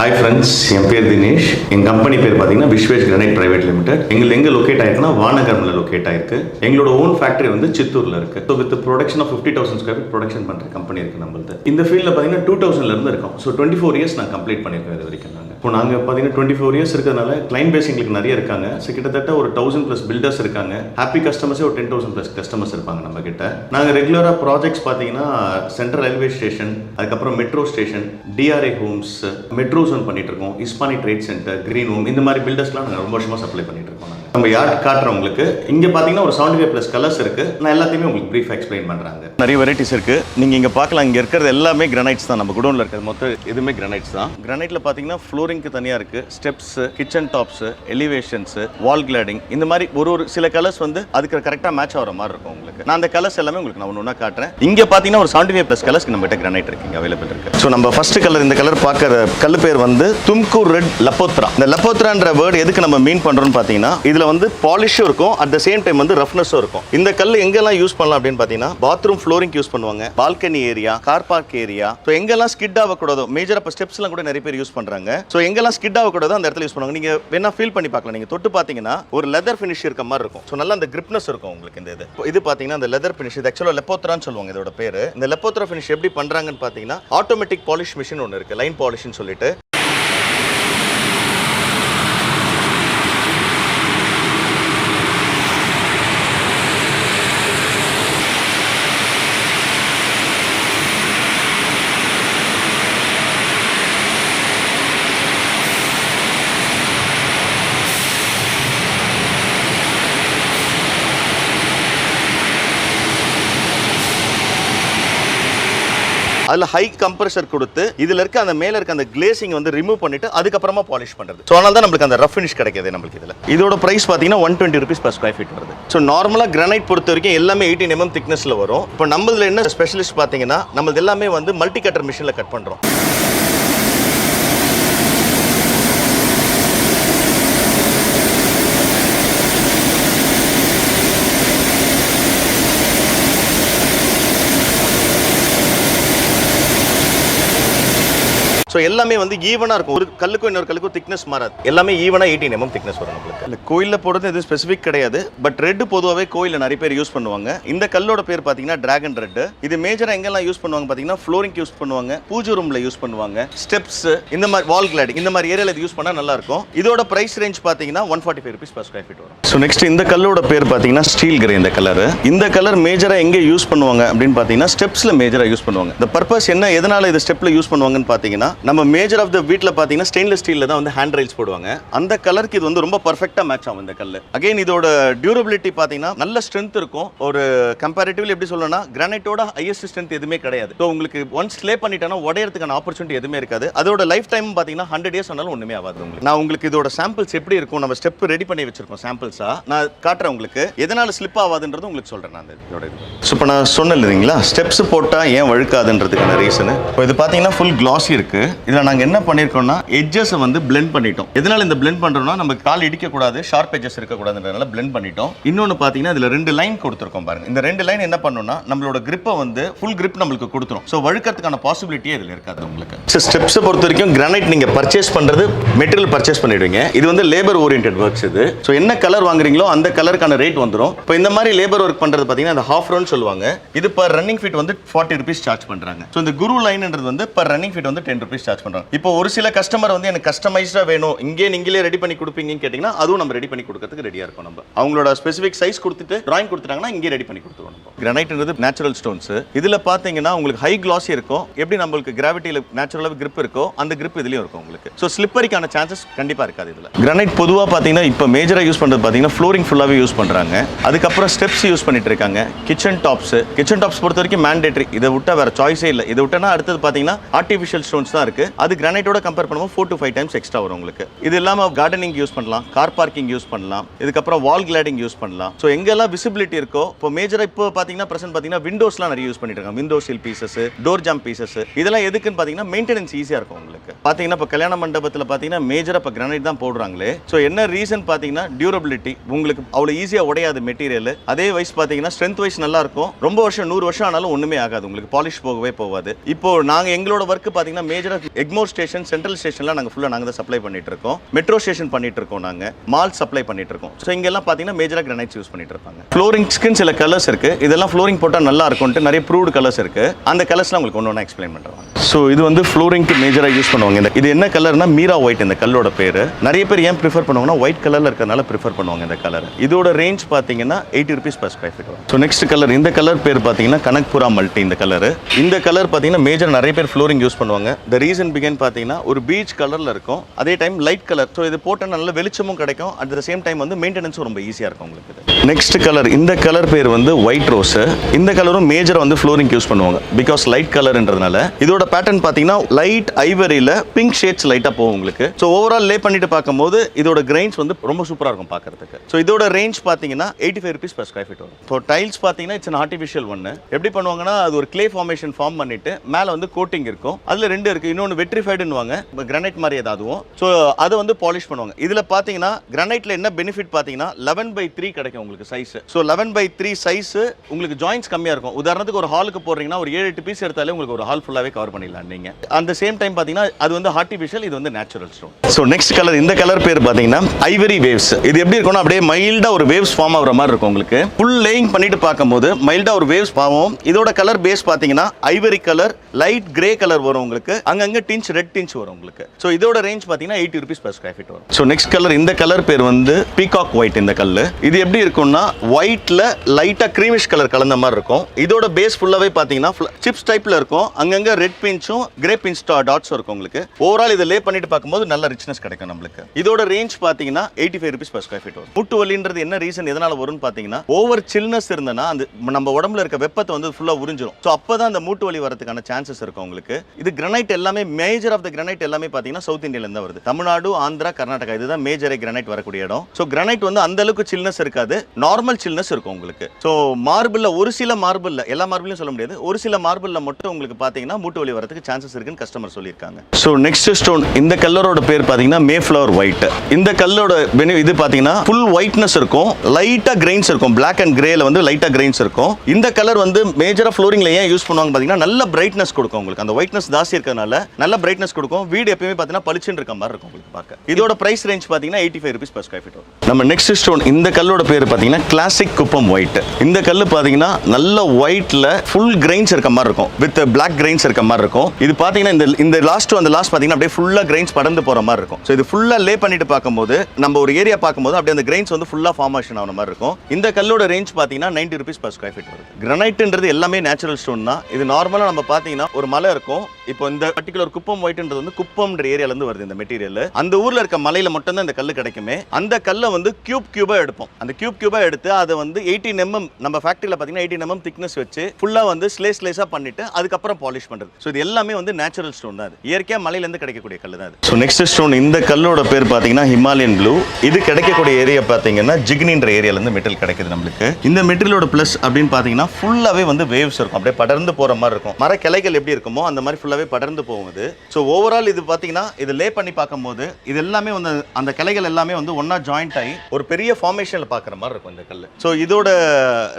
Hi friends என் பேர் தினேஷ். என் company பேர் பார்த்தீங்கன்னா விஸ்வேஷ் கிரனைட் பிரைவேட் லிமிடெட் எங்களுக்கு எங்கே லொக்கேட் ஆயிருக்குன்னா வானகரமில் லொக்கேட் ஆயிருக்கு. எங்களோட ஓன் ஃபேக்டரி வந்து சித்தூரில் இருக்கு. So with production of fifty thousand square production பண்ணுற கம்பெனி இருக்கு நம்மளது. இந்த ஃபீல்டில் பார்த்தீங்கன்னா டூ தௌசண்ட்லேருந்து இருக்கும். ஸோ டுவெண்ட்டி ஃபோர் இயர்ஸ் நான் கம்ப்ளீட் பண்ணியிருக்கேன் இது வரைக்கும் நாங்கள் இப்போ நாங்கள் பார்த்தீங்கன்னா டுவெண்ட்டி ஃபோர் இயர்ஸ் இருக்கிறதுனால கிளைண்ட் பேஸ் எங்களுக்கு நிறைய இருக்காங்க. ஸோ கிட்டத்தட்ட ஒரு தௌசண்ட் ப்ளஸ் பில்டர்ஸ் இருக்காங்க. ஹாப்பி கஸ்டமர்ஸே ஒரு டென் தௌசண்ட் ப்ளஸ் கஸ்டமர்ஸ் இருப்பாங்க நம்ம கிட்ட நாங்கள் ரெகுலராக ப்ராஜெக்ட்ஸ் பார்த்தீங்கன்னா சென்ட்ரல் ரயில்வே ஸ்டேஷன் அதுக்கப்புறம் metro station TRA homes metro zone பண்ணிட்டு இருக்கோம். Ispahani trade centre green home இந்த மாதிரி பில்டர்ஸ்லாம் நாங்கள் ரொம்ப வருஷமாக சப்ளை பண்ணிட்டு இருக்கோம். நம்ம யார்ட் காட்டுறோம் உங்களுக்கு? இங்கே பார்த்தீங்கன்னா ஒரு செவன்டி ஃபைவ் ப்ளஸ் கலர்ஸ் இருக்குது நான் எல்லாத்தையுமே உங்களுக்கு ப்ரீஃப் எக்ஸ்பிளைன் பண்ணுறாங்க நிறைய வெரைட்டிஸ் இருக்குது நீங்கள் இங்கே பார்க்கலாம். இங்கே இருக்கிறது எல்லாமே கிரனைட்ஸ் தான். நம்ம குடோனில் இருக்கிறது மொத்தம் எதுவுமே கிரனைட்ஸ் தான். கிரனைட்டில் பார்த்தீங்கன்னா ஃப்ளோரிங்க்கு தனியாக இருக்குது steps kitchen tops elevations wall cladding இந்த மாதிரி ஒரு ஒரு சில கலர்ஸ் வந்து அதுக்கு கரெக்டாக மேட்ச் ஆகிற மாதிரி இருக்கும் உங்களுக்கு. நான் அந்த கலர்ஸ் எல்லாமே உங்களுக்கு நான் ஒன்று ஒன்றா காட்டுறேன். இங்கே பார்த்தீங்கன்னா ஒரு செவன்டி ஃபைவ் ப்ளஸ் கலர்ஸ்க்கு நம்ம கிட்ட கிரனைட் இருக்கு அவைலபிள் இருக்கு. ஸோ நம்ம ஃபர்ஸ்ட் கலர் இந்த கலர் பார்க்குற கல் பேர் வந்து தும்கூர் ரெட் லப்போத்ரா இந்த லப்போத்ரான்ற வேர்டு எதுக்கு நம்ம மீன் பண்ணுறோம்னு பார்த்தீங்கன்னா இதில் வந்து பாலிஷும் இருக்கும் அட் த சேம் டைம் வந்து ரஃப்னஸும் இருக்கும். இந்த கல் எங்கெல்லாம் யூஸ் பண்ணலாம் அப்படின்னு பார்த்தீங்கன்னா பாத்ரூம் ஃப்ளோரிங் யூஸ் பண்ணுவாங்க balcony area car park area so எங்கெல்லாம் ஸ்கிட் ஆகக்கூடாதோ மேஜர் அப்போ ஸ்டெப்ஸ்லாம் கூட நிறைய பேர் யூஸ் பண்ணுறாங்க ஸோ எங்கெல்லாம் ஸ்கிட் ஆகக்கூடாதோ அந்த இடத்துல யூஸ் பண்ணுவாங்க. நீங்கள் வேணா ஃபீல் பண்ணி பார்க்கலாம். நீங்கள் தொட்டு பார்த்தீங்கன்னா ஒரு லெதர் ஃபினிஷ் இருக்க மாதிரி இருக்கும். ஸோ நல்லா அந்த கிரிப்னஸ் இருக்கும் உங்களுக்கு இந்த இது. இப்போ இது பார்த்தீங்கன்னா அந்த லெதர் ஃபினிஷ் இது ஆக்சுவலாக லெப்போத்ரான்னு சொல்லுவாங்க இதோட பேர். இந்த லெப்போத்ரா ஃபினிஷ் எப்படி பண்ணுறாங்கன்னு பார்த்தீங்கன்னா ஆட்டோமேட்டிக் பாலிஷ் மிஷின் ஒன்று இருக்குது லைன் பாலிஷ்னு சொல்லிட்டு. அதில் ஹை கம்ப்ரஷர் கொடுத்து இதில் இருக்க அந்த மேலே இருக்க அந்த கிளேசிங் வந்து ரிமூவ் பண்ணிட்டு அதுக்கப்புறமா பாலிஷ் பண்ணுறது ஸோ அதனால தான் நம்மளுக்கு அந்த ரஃப் ஃபினிஷ் கிடைக்கிது நம்மளுக்கு இதில். இதோட ப்ரைஸ் பார்த்தீங்கன்னா one twenty rupees per square feet வருது. ஸோ நார்மலாக கிரானைட் பொறுத்த வரைக்கும் எல்லாமே எயிட்டீன் எம்எம் திக்னஸில் வரும். இப்போ நம்மளதில் என்ன ஸ்பெஷலிஸ்ட் பார்த்தீங்கன்னா நம்மளது எல்லாமே வந்து மல்டி கட்டர் மிஷினில் கட் பண்ணுறோம் ஸோ எல்லாமே வந்து ஈவனாக இருக்கும். ஒரு கல்லுக்கும் இன்னொரு கல்லுக்கும் திக்னஸ் மாறாது. எல்லாமே ஈவனாக எயிட்டீன் எம்எம் திக்னஸ் வரும் நம்மளுக்கு. இல்லை கோயிலில் போடுறது எதுவும் ஸ்பெசிஃபிக் கிடையாது. பட் ரெட் பொதுவாகவே கோயிலில் நிறைய பேர் யூஸ் பண்ணுவாங்க. இந்த கல்லோட பேர் பார்த்தீங்கன்னா டிராகன் ரெட் இது மேஜராக எங்கெல்லாம் யூஸ் பண்ணுவாங்க பார்த்தீங்கன்னா ஃப்ளோரிங் யூஸ் பண்ணுவாங்க. பூஜை ரூமில் யூஸ் பண்ணுவாங்க. ஸ்டெப்ஸ் இந்த மாதிரி வால் கிளாடிங் இந்த மாதிரி ஏரியாவில் இது யூஸ் பண்ணால் நல்லா இருக்கும் இதோட பிரைஸ் ரேஞ்ச் பார்த்தீங்கன்னா one forty five rupees per square feet வரும். ஸோ நெக்ஸ்ட் இந்த கல்லோட பேர் பார்த்தீங்கன்னா ஸ்டீல் கிரே இந்த கலர் இந்த கலர் மேஜராக எங்கே யூஸ் பண்ணுவாங்க அப்படின்னு பார்த்தீங்கன்னா ஸ்டெப்ஸில் மேஜராக யூஸ் பண்ணுவாங்க. இந்த பர்பஸ் என்ன எதனால இது ஸ்டெப்பில் யூஸ் பண்ணுவாங்கன்னு பார்த்தீங்கன்னா நம்ம மேஜர் ஆஃப் த வீட்டில் பார்த்தீங்கன்னா ஸ்டெயின்லெஸ் ஸ்டீலில் தான் வந்து ஹேண்ட் ரைல்ஸ் போடுவாங்க. அந்த கலருக்கு இது வந்து ரொம்ப பர்ஃபெக்டாக மேட்ச் ஆகும் இந்த கல் அகைன் இதோட டியூரபிலிட்டி பார்த்தீங்கன்னா நல்ல ஸ்ட்ரென்த் இருக்கும். ஒரு கம்பேரிட்டிவ்லி எப்படி சொல்லணும்னா கிரானைட்டோட ஹையஸ்ட் ஸ்ட்ரென்த் எதுவுமே கிடையாது. ஸோ உங்களுக்கு ஒன்ஸ் ஸ்லே பண்ணிட்டேன்னா உடையறதுக்கான ஆப்பர்ச்சுனிட்டி எதுவுமே இருக்காது. அதோட லைஃப் டைம் பார்த்தீங்கன்னா ஹண்ட்ரட் இயர்ஸ் ஆனாலும் ஒன்றுமே ஆகாது உங்களுக்கு. நான் உங்களுக்கு இதோட சாம்பிள்ஸ் எப்படி இருக்கும் நம்ம ஸ்டெப் ரெடி பண்ணி வச்சிருக்கோம் சாம்பிள்ஸாக நான் காட்டுறேன் உங்களுக்கு. எதனால் ஸ்லிப் ஆகாதுன்றது உங்களுக்கு சொல்கிறேன் நான் இதோட இது. ஸோ இப்போ நான் சொன்னேன் இல்லைங்களா ஸ்டெப்ஸ் போட்டால் ஏன் வழுக்காதுன்றதுக்கான ரீசனு இப்போ இது பார்த்தீங்கன்னா ஃபுல் கிளாஸி இருக்குது இதில் நாங்கள் என்ன பண்ணியிருக்கோம்னா எட்ஜஸை வந்து பிளெண்ட் பண்ணிட்டோம். எதனால இந்த பிளெண்ட் பண்ணுறோம்னா நம்ம கால் இடிக்கக்கூடாது ஷார்ப் எட்ஜஸ் இருக்கக்கூடாதுன்றதுனால பிளெண்ட் பண்ணிட்டோம். இன்னொன்று பார்த்தீங்கன்னா இதில் ரெண்டு லைன் கொடுத்துருக்கோம் பாருங்க. இந்த ரெண்டு லைன் என்ன பண்ணணும்னா நம்மளோட கிரிப்பை வந்து ஃபுல் கிரிப் நம்மளுக்கு கொடுத்துரும். ஸோ வழுக்கிறதுக்கான பாசிபிலிட்டியே இதில் இருக்காது உங்களுக்கு. ஸோ ஸ்டெப்ஸை பொறுத்த வரைக்கும் கிரானைட் நீங்கள் பர்ச்சேஸ் பண்ணுறது மெட்டீரியல் பர்ச்சேஸ் பண்ணிடுவீங்க. இது வந்து லேபர் ஓரியன்ட் ஒர்க்ஸ் இது. ஸோ என்ன கலர் வாங்குறீங்களோ அந்த கலருக்கான ரேட் வந்துடும் இப்போ இந்த மாதிரி லேபர் ஒர்க் பண்ணுறது பார்த்தீங்கன்னா அந்த ஹாஃப் ரவுண்ட் சொல்லுவாங்க. இது பர் ரன்னிங் ஃபீட் வந்து ஃபார்ட்டி ருபீஸ் சார்ஜ் பண்ணுறாங்க ஸோ இந்த குரு லைன்ன்றது வந்து பர் ரன்னிங் ஃபீட் வந்து டென் ருபீஸ் சார்ஜ் பண்ணுறாங்க இப்போ ஒரு சில கஸ்டமர் வந்து எனக்கு கஸ்டமைஸ்டாக வேணும். இங்கே நீங்களே ரெடி பண்ணி கொடுப்பீங்கன்னு கேட்டிங்கன்னா அதுவும் நம்ம ரெடி பண்ணி கொடுக்கறதுக்கு ரெடியாக இருக்கும் நம்ம. அவங்களோட ஸ்பெசிஃபிக் சைஸ் கொடுத்துட்டு டிராயிங் கொடுத்துட்டாங்கன்னா இங்கே ரெடி பண்ணி கொடுத்துருவோம் நம்ம. கிரனைட்ன்றது நேச்சுரல் ஸ்டோன்ஸ் இதில் பார்த்தீங்கன்னா உங்களுக்கு ஹை கிளாஸி இருக்கும். எப்படி நம்மளுக்கு கிராவிட்டியில் நேச்சுரலாக கிரிப் இருக்கோ அந்த கிரிப் இதுலேயும் இருக்கும் உங்களுக்கு. ஸோ ஸ்லிப்பரிக்கான சான்சஸ் கண்டிப்பாக இருக்காது இதில். கிரனைட் பொதுவாக பார்த்தீங்கன்னா இப்போ மேஜராக யூஸ் பண்ணுறது பார்த்தீங்கன்னா ஃப்ளோரிங் ஃபுல்லாகவே யூஸ் பண்ணுறாங்க அதுக்கப்புறம் ஸ்டெப்ஸ் யூஸ் பண்ணிட்டு இருக்காங்க. கிச்சன் டாப்ஸ் கிச்சன் டாப்ஸ் பொறுத்த வரைக்கும் மேண்டேட்ரி இதை விட்டால் வேற சாய்ஸே இல்லை. இதை விட்டனா அடுத்தது பார்த்தீங்கன்னா ஆர்டிஃபிஷியல் ஸ்டோன்ஸ் தான் இருக்கு. அது கிரானைட்டோட கம்பேர் பண்ணும்போது four to five times extra வரும் உங்களுக்கு. இது இல்லாமல் கார்டனிங் யூஸ் பண்ணலாம் கார் பார்க்கிங் யூஸ் பண்ணலாம் இதுக்கப்புறம் வால் கிளாடிங் யூஸ் பண்ணலாம். ஸோ எங்கெல்லாம் விசிபிலிட்டி இருக்கோ இப்போ மேஜராக இப்போ பார்த்தீங்கன்னா பிரசன்ட் பார்த்தீங்கன்னா விண்டோஸ்லாம் நிறைய யூஸ் பண்ணிட்டு இருக்காங்க. Window sill pieces door jamb pieces இதெல்லாம் எதுக்குன்னு பார்த்தீங்கன்னா மெயின்டெனன்ஸ் ஈஸியாக இருக்கும் உங்களுக்கு. பார்த்தீங்கன்னா இப்போ கல்யாண மண்டபத்தில் பார்த்தீங்கன்னா மேஜராக இப்போ கிரானைட் தான் போடுறாங்களே. ஸோ என்ன ரீசன் பார்த்தீங்கன்னா டியூரபிலிட்டி உங்களுக்கு அவ்வளோ ஈஸியாக உடையாது மெட்டீரியல் அதே வைஸ் பார்த்தீங்கன்னா ஸ்ட்ரென்த் வைஸ் நல்லா இருக்கும். ரொம்ப வருஷம் நூறு வருஷம் ஆனாலும் ஒன்றுமே ஆகாது. உங்களுக்கு பாலிஷ் போகவே போகாது. இப்போ நாங்கள் எங்களோட ஒர்க் பார்த்தீங்கன்னா மேஜராக எக்மோர் ஸ்டேஷன் சென்ட்ரல் ஸ்டேஷன்லாம் நாங்கள் ஃபுல்லாக நாங்கள் தான் சப்ளை பண்ணிட்டு இருக்கோம். மெட்ரோ ஸ்டேஷன் பண்ணிட்டு இருக்கோம் நாங்கள் மால் சப்ளை பண்ணிட்டு இருக்கோம். ஸோ இங்கெல்லாம் பார்த்தீங்கன்னா மேஜராக கிரானைட்ஸ் யூஸ் பண்ணிட்டு இருப்பாங்க. ஃப்ளோரிங்ஸ்க்குன்னு சில கலர்ஸ் இருக்கு. இதெல்லாம் ஃப்ளோரிங் போட்டால் நல்லா இருக்கும்ட்டு நிறைய ப்ரூவ்டு கலர்ஸ் இருக்கு. அந்த கலர்ஸ்லாம் உங்களுக்கு ஒன்று ஒன்றா எக்ஸ்பிளைன் பண்ணுறோம் ஸோ இது வந்து ஃப்ளோரிங்க்கு மேஜராக யூஸ் பண்ணுவாங்க. இந்த இது என்ன கலர்னா மீரா ஒயிட் இந்த கல்லோட பேர். நிறைய பேர் ஏன் ப்ரிஃபர் பண்ணுவாங்கன்னா ஒயிட் கலரில் இருக்கிறதுனால ப்ரிஃபர் பண்ணுவாங்க இந்த கலர் இதோட ரேஞ்ச் பார்த்தீங்கன்னா eighty rupees per square feet so next colour இந்த கலர் பேர் பார்த்தீங்கன்னா கனக்புரா மல்டி இந்த கலர் இந்த கலர் பார்த்தீங்கன்னா மேஜர் நிறைய பேர் ஃப்ளோரிங் யூஸ் பண்ணுவாங்க. த ரீசன் பிகன் பார்த்தீங்கன்னா ஒரு பீச் கலரில் இருக்கும். அதே டைம் லைட் கலர் ஸோ இது போட்டால் நல்ல வெளிச்சமும் கிடைக்கும். அட் த சேம் டைம் வந்து மெயின்டெனன்ஸும் ரொம்ப ஈஸியாக இருக்கும் உங்களுக்கு நெக்ஸ்ட் கலர் இந்த கலர் பேர் வந்து ஒயிட் ரோஸு இந்த கலரும் மேஜர் வந்து ஃப்ளோரிங் யூஸ் பண்ணுவாங்க. பிகாஸ் லைட் கலர்ன்றதுனால இதோட பேட்டர்ன் பார்த்தீங்கன்னா லைட் ஐவரியில் பிங்க் ஷேட்ஸ் லைட்டாக போகும் உங்களுக்கு. ஸோ ஓவரால் லே பண்ணிட்டு பார்க்கும்போது இதோட கிரைன்ஸ் வந்து ரொம்ப சூப்பராக இருக்கும் பார்க்கறதுக்கு. ஸோ இதோட ரேஞ்ச் பார்த்தீங்கன்னா eighty five rupees per square feet வரும் ஸோ டைல்ஸ் பார்த்தீங்கன்னா இட்ஸ் ஆர்டிஃபிஷியல் ஒன்று எப்படி பண்ணுவாங்கன்னா அது ஒரு க்ளே ஃபார்மேஷன் ஃபார்ம் பண்ணிட்டு மேலே வந்து கோட்டிங் இருக்கும். அதில் ரெண்டு இருக்குது இன்னொன்று வெட்ரிஃபைடுன்னுவாங்க கிரானைட் மாதிரி ஏதாவதுவும். ஸோ அதை வந்து பாலிஷ் பண்ணுவாங்க. இதில் பார்த்தீங்கன்னா கிரானைட்டில் என்ன பெனிஃபிட் பார்த்தீங்கன்னா லெவன் பை த்ரீ கிடைக்கும் உங்களுக்கு size so eleven by three size உங்களுக்கு ஜாயின்ஸ் கம்மியாக இருக்கும். உதாரணத்துக்கு ஒரு ஹாலுக்கு போடுறீங்கன்னா ஒரு ஏழு எட்டு பீஸ் எடுத்தாலே உங்களுக்கு ஒரு ஹால் ஃபுல்லாகவே கவர் பண்ணிடலாம் நீங்கள் அந்த சேம் டைம் பார்த்தீங்கன்னா அது வந்து ஆர்டிஃபிஷியல் இது வந்து natural stone so next colour இந்த கலர் பேர் பார்த்தீங்கன்னா ஐவரி வேவ்ஸ் இது எப்படி இருக்கும்னா அப்படியே மைல்டாக ஒரு வேவ்ஸ் ஃபார்ம் ஆகிற மாதிரி இருக்கும் உங்களுக்கு. ஃபுல் லேயிங் பண்ணிட்டு பார்க்கும்போது மைல்டாக ஒரு வேவ்ஸ் ஃபார்ம் இதோட கலர் பேஸ் பார்த்தீங்கன்னா ivory colour light grey colour வரும் உங்களுக்கு. அங்கங்கே டிஞ்ச் ரெட் டிஞ்ச் வரும் உங்களுக்கு. ஸோ இதோட ரேஞ்ச் பார்த்தீங்கன்னா eighty rupees per square feet வரும். ஸோ நெக்ஸ்ட் கலர் இந்த கலர் பேர் வந்து பீகாக் ஒயிட் இந்த கல் இது எப்படி இருக்கும்னா ஒயிட்ல லைட்டாக க்ரீமிஷ் கலர் கலந்த மாதிரி இருக்கும். இதோட பேஸ் ஃபுல்லாகவே பார்த்தீங்கன்னா சிப்ஸ் டைப்பில் இருக்கும். அங்கங்கே ரெட் பிஞ்சும் கிரே பிஞ்ச் டாட்ஸும் இருக்கும் உங்களுக்கு. ஓவரால் இதை லே பண்ணிட்டு பார்க்கும்போது நல்ல ரிச்னஸ் கிடைக்கும் நம்மளுக்கு. இதோட ரேஞ்ச் பார்த்தீங்கன்னா eighty five rupees per square feet வரும். முட்டு வலின்றது என்ன ரீசன் எதனால வரும்னு பார்த்தீங்கன்னா ஓவர் சில்னஸ் இருந்தனா அந்த நம்ம உடம்புல இருக்க வெப்பத்தை வந்து ஃபுல்லாக உறிஞ்சிரும். ஸோ அப்போ தான் அந்த மூட்டு வலி வரதுக்கான சான்சஸ் இருக்கும் உங்களுக்கு. இது கிரனைட் எல்லாம் மேஜர் ஆஃப் த கிரனைட் எல்லாமே பார்த்தீங்கன்னா சவுத் இந்தியாவிலேருந்து வருது. தமிழ்நாடு ஆந்திரா கர்நாடகா இதுதான் மேஜரே கிரனைட் வரக்கூடிய இடம். ஸோ கிரனைட் வந்து அந்த அளவுக்கு சில்னஸ் இருக்காது. நார்மல் சில்னஸ் இருக்கும் உங்களுக்கு. ஸோ மார்பிளில் ஒரு சில மார்பிளில் எல்லா மார்பிளையும் சொல்ல முடியாது. ஒரு சில மார்பிளில் மட்டும் உங்களுக்கு பார்த்தீங்கன்னா மூட்டு வலி வரதுக்கு சான்சஸ் இருக்குன்னு கஸ்டமர் சொல்லியிருக்காங்க. ஸோ நெக்ஸ்ட் ஸ்டோன் இந்த கல்லரோட பேர் பார்த்தீங்கன்னா மேஃப்ளவர் ஒயிட் இந்த கல்லோட பெனி இது பார்த்தீங்கன்னா ஃபுல் ஒயிட்னஸ் இருக்கும். லைட்டாக கிரெயின்ஸ் இருக்கும். பிளாக் அண்ட் கிரேல வந்து லைட்டாக கிரெயின்ஸ் இருக்கும். இந்த கலர் வந்து மேஜராக ஃப்ளோரிங்ல ஏன் யூஸ் பண்ணுவாங்க பார்த்தீங்கன்னா நல்ல பிரைட்னஸ் கொடுக்கும் உங்களுக்கு. அந்த ஒயிட்னஸ் ஜாஸ்தி இருக்கிறதுனால நல்ல பிரைட்னஸ் கொடுக்கும். வீடு எப்பயுமே பார்த்தீங்கன்னா பளிச்சுன்னு இருக்க மாதிரி இருக்கும் உங்களுக்கு பார்க்க. இதோட பிரைஸ் ரேஞ்ச் பார்த்தீங்கன்னா eighty five rupees per square feet வரும். நம்ம நெக்ஸ்ட் ஸ்டோன் இந்த கல்லோட பேர் பார்த்தீங்கன்னா கிளாசிக் குப்பம் ஒயிட் இந்த கல் பார்த்தீங்கன்னா நல்ல ஒயிட்ல ஃபுல் கிரெயின்ஸ் இருக்க மாதிரி இருக்கும். வித் பிளாக் கிரெயின்ஸ் இருக்க மாதிரி இருக்கும். இது பார்த்தீங்கன்னா இந்த இந்த லாஸ்ட் அந்த லாஸ்ட் பார்த்தீங்கன்னா அப்படியே ஃபுல்லாக கிரெயின்ஸ் படர்ந்து போகிற மாதிரி இருக்கும். ஸோ இது ஃபுல்லாக லே பண்ணிட்டு பார்க்கும்போது நம்ம ஒரு ஏரியா பார்க்கும்போது அப்படியே அந்த கிரெயின்ஸ் வந்து ஃபுல்லாக ஃபார்மேஷன் ஆன மாதிரி இருக்கும். இந்த கல்லோட ரேஞ்ச் பார்த்தீங்கன்னா ninety rupees per square feet வருது கிரனைட்ன்றது எல்லாமே நேச்சுரல் ஸ்டோன் தான். இது நார்மலாக நம்ம பார்த்தீங்கன்னா ஒரு மலை இருக்கும். இப்போ இந்த பர்டிகுலர் குப்பம் ஒயிட்ன்றது வந்து குப்பம்ன்ற ஏரியால இருந்து வருது இந்த மெட்டீரியல் அந்த ஊரில் இருக்க மலையில மட்டும்தான் இந்த கல் கிடைக்குமே. அந்த கல்லை வந்து கியூப் கியூபாக எடுப்போம். அந்த கியூப் கியூபாக எடுத்து அதை வந்து எயிட்டீன் எம்எம் mm நம்ம ஃபேக்ட்ரியில் பார்த்தீங்கன்னா எயிட்டீன் எம்எம் திக்னஸ் வச்சு ஃபுல்லாக வந்து ஸ்லேஸ் ஸ்லேஸாக பண்ணிட்டு அதுக்கப்புறம் பாலிஷ் பண்ணுறது ஸோ இது எல்லாமே வந்து நேச்சுரல் ஸ்டோன் தான் இயற்கையாக மலையிலேருந்து கிடைக்கக்கூடிய கல் தான் அது. ஸோ நெக்ஸ்ட் ஸ்டோன் இந்த கல்லோட பேர் பார்த்தீங்கன்னா ஹிமாலயன் ப்ளூ இது கிடைக்கக்கூடிய ஏரியா பார்த்தீங்கன்னா ஜிக்னின்ற ஏரியாலேருந்து மெட்டல் கிடைக்குது நம்மளுக்கு. இந்த மெட்டீரியலோட ப்ளஸ் அப்படின்னு பார்த்தீங்கன்னா ஃபுல்லாவே வந்து வேவ்ஸ் இருக்கும். அப்படியே படர்ந்து போகிற மாதிரி இருக்கும். மர கிளைகள் எப்படி இருக்குமோ அந்த மாதிரி ஃபுல்லாகவே படர்ந்து போகும். போகுது. ஸோ ஓவரால் இது பார்த்தீங்கன்னா இது லே பண்ணி பார்க்கும்போது இது எல்லாமே வந்து அந்த கிளைகள் எல்லாமே வந்து ஒன்றா ஜாயிண்ட் ஆகி ஒரு பெரிய ஃபார்மேஷனில் பார்க்குற மாதிரி இருக்கும் இந்த கல் ஸோ இதோட